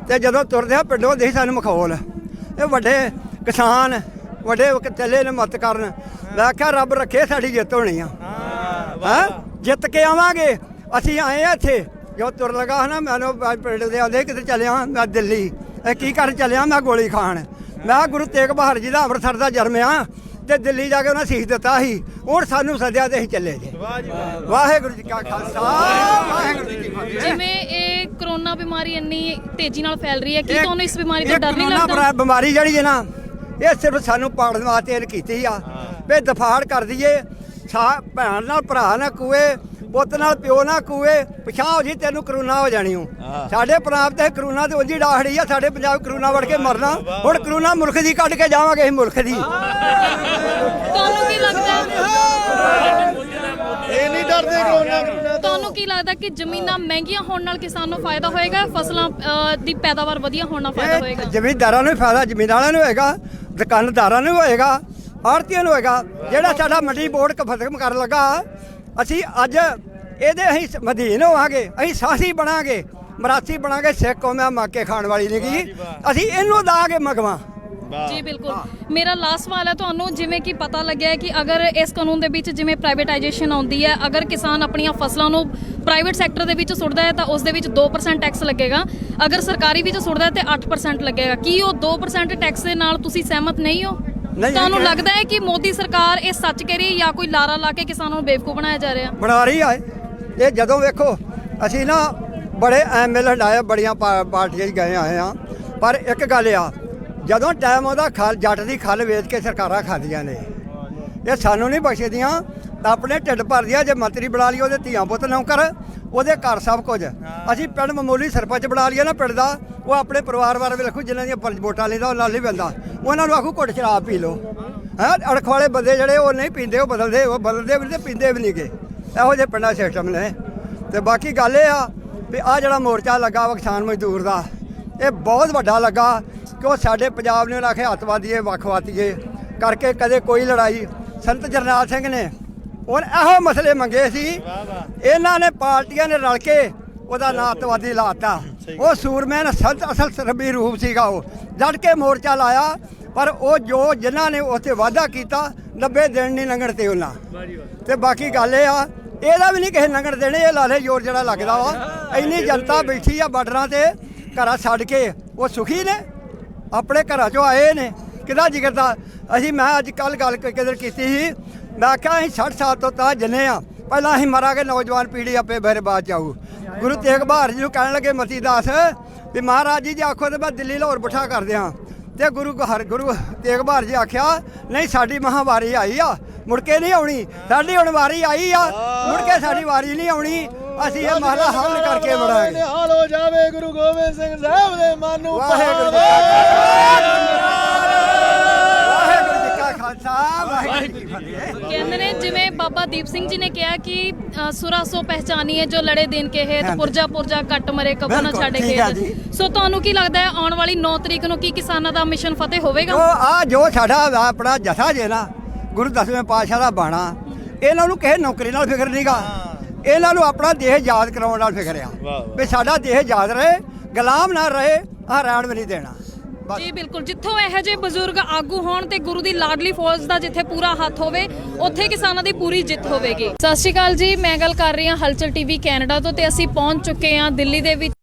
ਤੇ ਜਦੋਂ ਤੁਰਦੇ ਆ ਪਿੰਡੋਂ ਦੇ ਸਾਨੂੰ ਮਖੌਲ। ਇਹ ਵੱਡੇ ਕਿਸਾਨ ਵੱਡੇ ਚੱਲੇ ਨੇ ਮਤ ਕਰਨ। ਮੈਂ ਆਖਿਆ ਰੱਬ ਰੱਖੇ ਸਾਡੀ ਜਿੱਤ ਹੋਣੀ ਆ। ਹਾਂ? ਜਿੱਤ ਕੇ ਆਵਾਂਗੇ। ਅਸੀਂ ਆਏ ਆ ਇੱਥੇ। ਜੋ ਤੁਰ ਲਗਾ ਨਾ ਮੈਨੂੰ ਪਿੰਡ ਦੇ ਆਂਦੇ ਕਿਤੇ ਚੱਲਿਆ ਮੈਂ ਦਿੱਲੀ। ਇਹ ਕੀ ਕਰਨ ਚੱਲਿਆ ਮੈਂ ਗੋਲੀ ਖਾਣ। ਮੈਂ ਗੁਰੂ ਤੇਗ ਬਹਾਦਰ ਜੀ ਦਾ ਅੰਮ੍ਰਿਤਸਰ ਦਾ ਜਨਮ ਆ ਤੇ ਦਿੱਲੀ ਜਾ ਕੇ ਉਹਨਾਂ ਸੀਖ ਦਿੱਤਾ ਸੀ। ਹੁਣ ਸਾਨੂੰ ਸੱਦਿਆ ਤੇ ਅਸੀਂ ਚੱਲੇ ਜੀ। ਵਾਹਿਗੁਰੂ ਜੀ ਕਾ ਖਾਲਸਾ ਵਾਹਿਗੁਰੂ ਜੀ ਕੀ ਫਤਿਹ। ਜਿਵੇਂ ਇਹ ਕਰੋਨਾ ਬਿਮਾਰੀ ਇੰਨੀ ਤੇਜ਼ੀ ਨਾਲ ਫੈਲ ਰਹੀ ਹੈ ਕੀ ਤੁਹਾਨੂੰ ਇਸ ਬਿਮਾਰੀ ਤੋਂ ਡਰ ਨਹੀਂ ਲੱਗਦਾ? ਬਿਮਾਰੀ ਜਿਹੜੀ ਹੈ ਨਾ ਇਹ ਸਿਰਫ ਸਾਨੂੰ ਪਾੜਨ ਵਾਸਤੇ ਇਹ ਕੀਤੀ ਆ। ਵੀ ਦਫਾੜ ਕਰ ਦਈਏ। ਸਾ ਭੈਣ ਨਾਲ ਭਰਾ ਨਾ ਕੂਏ ਪੁੱਤ ਨਾਲ ਪਿਓ ਨਾ ਕੂਏ ਪਿਛਾਂ ਹੋ ਜੀ ਤੈਨੂੰ ਕਰੋਨਾ ਹੋ ਜਾਣੀ ਹੂੰ। ਸਾਡੇ ਪੰਜਾਬ ਤੇ ਕਰੋਨਾ ਤੇ ਉਂਝੀ ਡਾਹੜੀ ਆ ਸਾਡੇ ਪੰਜਾਬ ਕਰੋਨਾ ਵੜ ਕੇ ਮਰਨਾ। ਹੁਣ ਕਰੋਨਾ ਮੁਲਕ ਦੀ ਕੱਢ ਕੇ ਜਾਵਾਂਗੇ ਅਸੀਂ ਮੁਲਕ ਦੀ। ਤੁਹਾਨੂੰ ਕੀ ਲੱਗਦਾ? ਇਹ ਨਹੀਂ ਡਰਦੇ ਕਰੋਨਾ। ਤੁਹਾਨੂੰ ਕੀ ਲੱਗਦਾ ਕਿ ਜ਼ਮੀਨਾਂ ਮਹਿੰਗੀਆਂ ਹੋਣ ਨਾਲ ਕਿਸਾਨ ਨੂੰ ਫਾਇਦਾ ਹੋਏਗਾ? ਫਸਲਾਂ ਦੀ ਪੈਦਾਵਾਰ ਵਧੀਆ ਹੋਣ ਨਾਲ ਫਾਇਦਾ ਹੋਏਗਾ? ਜ਼ਮੀਨਦਾਰਾਂ ਨੂੰ ਫਾਇਦਾ ਜ਼ਮੀਨ ਵਾਲਿਆਂ ਨੂੰ ਹੋਏਗਾ ਦੁਕਾਨਦਾਰਾਂ ਨੂੰ ਹੋਏਗਾ। ਆੜਤੀਆਂ ਨੂੰ ਹੋਏਗਾ ਜਿਹੜਾ ਸਾਡਾ ਮੰਡੀ ਬੋਰਡ ਖਤਮ ਕਰਨ ਲੱਗਾ ਅਸੀਂ ਅੱਜ ਇਹਦੇ ਅਸੀਂ ਮਧੀਨ ਹੋਵਾਂਗੇ ਅਸੀਂ ਸਾਹਸੀ ਬਣਾਂਗੇ ਮਰਾਸੀ ਬਣਾਂਗੇ ਸਿੱਖ ਕੌਮਿਆ ਮਾਕੇ ਖਾਣ ਵਾਲੀ ਨਹੀਂ ਅਸੀਂ ਇਹਨੂੰ ਦਾਂਗੇ ਮਗਵਾ। ਜੀ ਬਿਲਕੁਲ। ਮੇਰਾ ਲਾਸਟ ਸਵਾਲ ਹੈ ਤੁਹਾਨੂੰ ਜਿਵੇਂ ਕਿ ਪਤਾ ਲੱਗਿਆ ਹੈ ਕਿ ਅਗਰ ਇਸ ਕਾਨੂੰਨ ਦੇ ਵਿੱਚ ਜਿਵੇਂ ਪ੍ਰਾਈਵੇਟਾਈਜੇਸ਼ਨ ਆਉਂਦੀ ਹੈ ਅਗਰ ਕਿਸਾਨ ਆਪਣੀਆਂ ਫਸਲਾਂ ਨੂੰ ਪ੍ਰਾਈਵੇਟ ਸੈਕਟਰ ਦੇ ਵਿੱਚ ਸੁੱਟਦਾ ਹੈ ਤਾਂ ਉਸ ਦੇ ਵਿੱਚ 2% ਟੈਕਸ ਲੱਗੇਗਾ। ਅਗਰ ਸਰਕਾਰੀ ਵਿੱਚ ਸੁੱਟਦਾ ਹੈ ਤੇ 8% ਲੱਗੇਗਾ। ਕੀ ਉਹ 2% ਟੈਕਸ ਦੇ ਨਾਲ ਤੁਸੀਂ ਸਹਿਮਤ ਨਹੀਂ ਹੋ? ਨਹੀਂ, ਤੁਹਾਨੂੰ। ਲੱਗਦਾ ਹੈ ਕਿ ਮੋਦੀ ਸਰਕਾਰ ਇਹ ਸੱਚ ਕਹਿ ਰਹੀ ਹੈ ਜਾਂ ਕੋਈ ਲਾਰਾ ਲਾ ਕੇ ਕਿਸਾਨਾਂ ਨੂੰ ਬੇਵਕੂਫ ਬਣਾਇਆ ਜਾ ਰਿਹਾ ਬਣਾ ਰਹੀ ਆ ਇਹ। ਇਹ ਜਦੋਂ ਵੇਖੋ ਅਸੀਂ ਨਾ ਬੜੇ ਐਮਐਲਏ ਹੰਡਾਏ ਬੜੀਆਂ ਪਾ- ਪਾਰਟੀਆਂ 'ਚ ਗਏ ਆਏ ਆ ਪਰ ਇੱਕ ਗੱਲ ਆ ਜਦੋਂ ਟਾਈਮ ਉਹਦਾ ਖਲ ਜੱਟ ਦੀ ਖਲ ਵੇਚ ਕੇ ਸਰਕਾਰਾਂ ਖਾਦੀਆਂ ਨੇ ਇਹ ਸਾਨੂੰ ਨਹੀਂ ਬਖਸ਼ਦੀਆਂ ਤਾਂ ਆਪਣੇ ਢਿੱਡ ਭਰਦੀਆਂ ਜੇ ਮੰਤਰੀ ਬਣਾ ਲਈ ਉਹਦੇ ਧੀਆਂ ਪੁੱਤ ਨੌਕਰ ਉਹਦੇ ਘਰ ਸਭ ਕੁਝ। ਅਸੀਂ ਪਿੰਡ ਮਾਮੂਲੀ ਸਰਪੰਚ ਬਣਾ ਲਈਏ ਨਾ ਪਿੰਡ ਦਾ ਉਹ ਆਪਣੇ ਪਰਿਵਾਰ ਬਾਰੇ ਵੀ ਰੱਖੋ ਜਿਨ੍ਹਾਂ ਦੀਆਂ ਪੰਜ ਵੋਟਾਂ ਲੈਂਦਾ ਉਹ ਨਾਲ ਨਹੀਂ ਪੈਂਦਾ। ਉਹਨਾਂ ਨੂੰ ਆਖੂ ਘੁੱਟ ਸ਼ਰਾਬ ਪੀ ਲਓ। ਹੈ ਅੜਖ ਵਾਲੇ ਬੰਦੇ ਜਿਹੜੇ ਉਹ ਨਹੀਂ ਪੀਂਦੇ ਉਹ ਬਦਲਦੇ ਉਹ ਬਦਲਦੇ ਵੀ ਨਹੀਂ ਤੇ ਪੀਂਦੇ ਵੀ ਨਹੀਂਗੇ ਇਹੋ ਜਿਹੇ ਪਿੰਡਾਂ ਸਿਸਟਮ ਨੇ। ਤੇ ਬਾਕੀ ਗੱਲ ਇਹ ਆ ਵੀ ਆ ਜਿਹੜਾ ਮੋਰਚਾ ਲੱਗਾ ਵਾ ਕਿਸਾਨ ਮਜ਼ਦੂਰ ਦਾ ਇਹ ਬਹੁਤ ਵੱਡਾ ਲੱਗਾ। ਕਿ ਉਹ ਸਾਡੇ ਪੰਜਾਬ ਨੇ ਉਹਨਾਂ ਆਖੇ ਅੱਤਵਾਦੀਏ ਵੱਖਵਾਦੀਏ ਕਰਕੇ ਕਦੇ ਕੋਈ ਲੜਾਈ। ਸੰਤ ਜਰਨੈਲ ਸਿੰਘ ਨੇ ਹੁਣ ਇਹੋ ਮਸਲੇ ਮੰਗੇ ਸੀ। ਇਹਨਾਂ ਨੇ ਪਾਰਟੀਆਂ ਨੇ ਰਲ ਕੇ ਉਹਦਾ ਨਾਂ ਅੱਤਵਾਦੀ ਲਾਤਾ। ਉਹ ਸੂਰਮੈਨ ਅਸਲ ਸਰਬੀ ਰੂਪ ਸੀਗਾ ਉਹ। ਜੜ ਕੇ ਮੋਰਚਾ ਲਾਇਆ ਪਰ ਉਹ ਜੋ ਜਿਨ੍ਹਾਂ ਨੇ ਉੱਥੇ ਵਾਅਦਾ ਕੀਤਾ 90 ਦਿਨ ਨਹੀਂ ਲੰਘਣ ਤੇ ਉਹਨਾਂ ਤੇ ਬਾਕੀ ਗੱਲ ਇਹ ਆ ਇਹਦਾ ਵੀ ਨਹੀਂ ਕਿਸੇ ਲੰਘਣ ਦੇਣੇ ਇਹ ਲਾਲੇ ਜ਼ੋਰ ਜਿਹੜਾ ਲੱਗਦਾ ਵਾ। ਇੰਨੀ ਜਨਤਾ ਬੈਠੀ ਆ ਬਾਰਡਰਾਂ ਤੇ ਘਰਾਂ ਛੱਡ ਕੇ। ਉਹ ਸੁਖੀ ਨੇ ਆਪਣੇ ਘਰਾਂ ਚੋਂ ਆਏ ਨੇ। ਕਿਹਦਾ ਜਿਗਰ ਦਾ। ਅਸੀਂ ਮੈਂ ਅੱਜ ਕੱਲ ਗੱਲ ਕਿਧਰ ਕੀਤੀ ਸੀ ਮੈਂ ਆਖਿਆ ਅਸੀਂ 60 ਸਾਲ ਤੋਂ ਤਾਂ ਜੰਨੇ ਆ। ਪਹਿਲਾਂ ਅਸੀਂ ਮਰਾਂਗੇ ਨੌਜਵਾਨ ਪੀੜ੍ਹੀ ਆਪੇ ਮੇਰੇ ਬਾਅਦ ਚ ਆਊ। ਗੁਰੂ ਤੇਗ ਬਹਾਦਰ ਜੀ ਨੂੰ ਕਹਿਣ ਲੱਗੇ ਮਤੀ ਦਾਸ ਵੀ ਮਹਾਰਾਜ ਜੀ ਜੇ ਆਖੋ ਤੇ ਮੈਂ ਦਿੱਲੀ ਲਾਹੌਰ ਬਿਠਾ ਕਰ ਦਿਆਂ। ਤੇ ਗੁਰੂ ਹਰ ਗੁਰੂ ਤੇਗ ਬਹਾਦਰ ਜੀ ਆਖਿਆ ਨਹੀਂ ਸਾਡੀ ਮਹਾਵਾਰੀ ਆਈ ਆ ਮੁੜ ਕੇ ਨਹੀਂ ਆਉਣੀ। ਸਾਡੀ ਹੁਣ ਵਾਰੀ ਆਈ ਆ ਮੁੜ ਕੇ ਸਾਡੀ ਵਾਰੀ ਨਹੀਂ ਆਉਣੀ। ਅਸੀਂ ਇਹ ਮਹਲਾ ਹੱਲ ਕਰਕੇ ਮਰਾਂਗੇ। ਹਾਲ ਹੋ ਜਾਵੇ ਗੁਰੂ ਗੋਬਿੰਦ ਸਿੰਘ ਸਾਹਿਬ ਦੇ ਮਨ ਨੂੰ ਵਾਹਿਗੁਰੂ ਖਾਲਸਾ ਵਾਹਿਗੁਰੂ ਜੀ ਕੀ ਫਤਿਹ। ਕਹਿੰਦੇ ਨੇ ਜਿਵੇਂ ਬਾਬਾ ਦੀਪ ਸਿੰਘ ਜੀ ਨੇ ਕਿਹਾ ਕਿ ਅ, ਸੁਰਾ ਸੋ ਪਹਿਚਾਨੀ ਹੈ ਜੋ ਲੜੇ ਦਿਨ ਕੇ ਹੇਤ ਹਾਂਜੀ। ਪੁਰਜਾ ਪੁਰਜਾ ਕੱਟ ਮਰੇ ਕਬੋ ਨਾ ਬਿਲਕੁਲ, ਠੀਕ ਖੇਤ ਜੀ। ਸੋ ਤੁਹਾਨੂੰ ਕੀ ਲੱਗਦਾ ਹੈ ਆਉਣ ਵਾਲੀ 9 ਤਰੀਕ ਨੂੰ ਕੀ ਕਿਸਾਨਾਂ ਦਾ ਮਿਸ਼ਨ ਫਤਿਹ ਹੋਵੇਗਾ? ਉਹ ਆ ਜੋ ਸਾਡਾ ਆਪਣਾ ਜਥਾ ਜੇ ਨਾ ਗੁਰੂ ਦਸਵੇਂ ਪਾਤਸ਼ਾਹ ਦਾ ਬਾਣਾ ਇਹਨਾਂ ਨੂੰ ਕਿਸੇ ਨੌਕਰੀ ਨਾਲ ਫਿਕਰ ਨਹੀਂਗਾ ਇਹਨਾਂ ਨੂੰ ਆਪਣਾ ਦੇਹ ਯਾਦ ਕਰਾਉਣ ਨਾਲ ਫਿਕਰ ਆ। ਵੀ ਸਾਡਾ ਦੇਹ ਯਾਦ ਰਹੇ ਗੁਲਾਮ ਨਾ ਰਹੇ ਆ ਰਹਿਣ ਵੀ ਨਹੀਂ ਦੇਣਾ। ਜੀ, ਬਿਲਕੁਲ। ਜਿੱਥੋਂ ਇਹੋ ਜਿਹੇ ਬਜ਼ੁਰਗ ਆਗੂ ਹੋਣ ਤੇ ਗੁਰੂ ਦੀ ਲਾਡਲੀ ਫੌਜ ਦਾ ਜਿੱਥੇ ਪੂਰਾ ਹੱਥ ਹੋਵੇ, ਉੱਥੇ ਕਿਸਾਨਾਂ ਦੀ ਪੂਰੀ ਜਿੱਤ ਹੋਵੇਗੀ। ਸਤਿ ਸ਼੍ਰੀ ਅਕਾਲ ਜੀ, ਮੈਂ ਗੱਲ ਕਰ ਰਹੀ ਹਾਂ ਹਲਚਲ ਟੀਵੀ ਕੈਨੇਡਾ ਤੋਂ ਤੇ ਅਸੀਂ ਪਹੁੰਚ ਚੁੱਕੇ ਹਾਂ ਦਿੱਲੀ ਦੇ ਵਿੱਚ।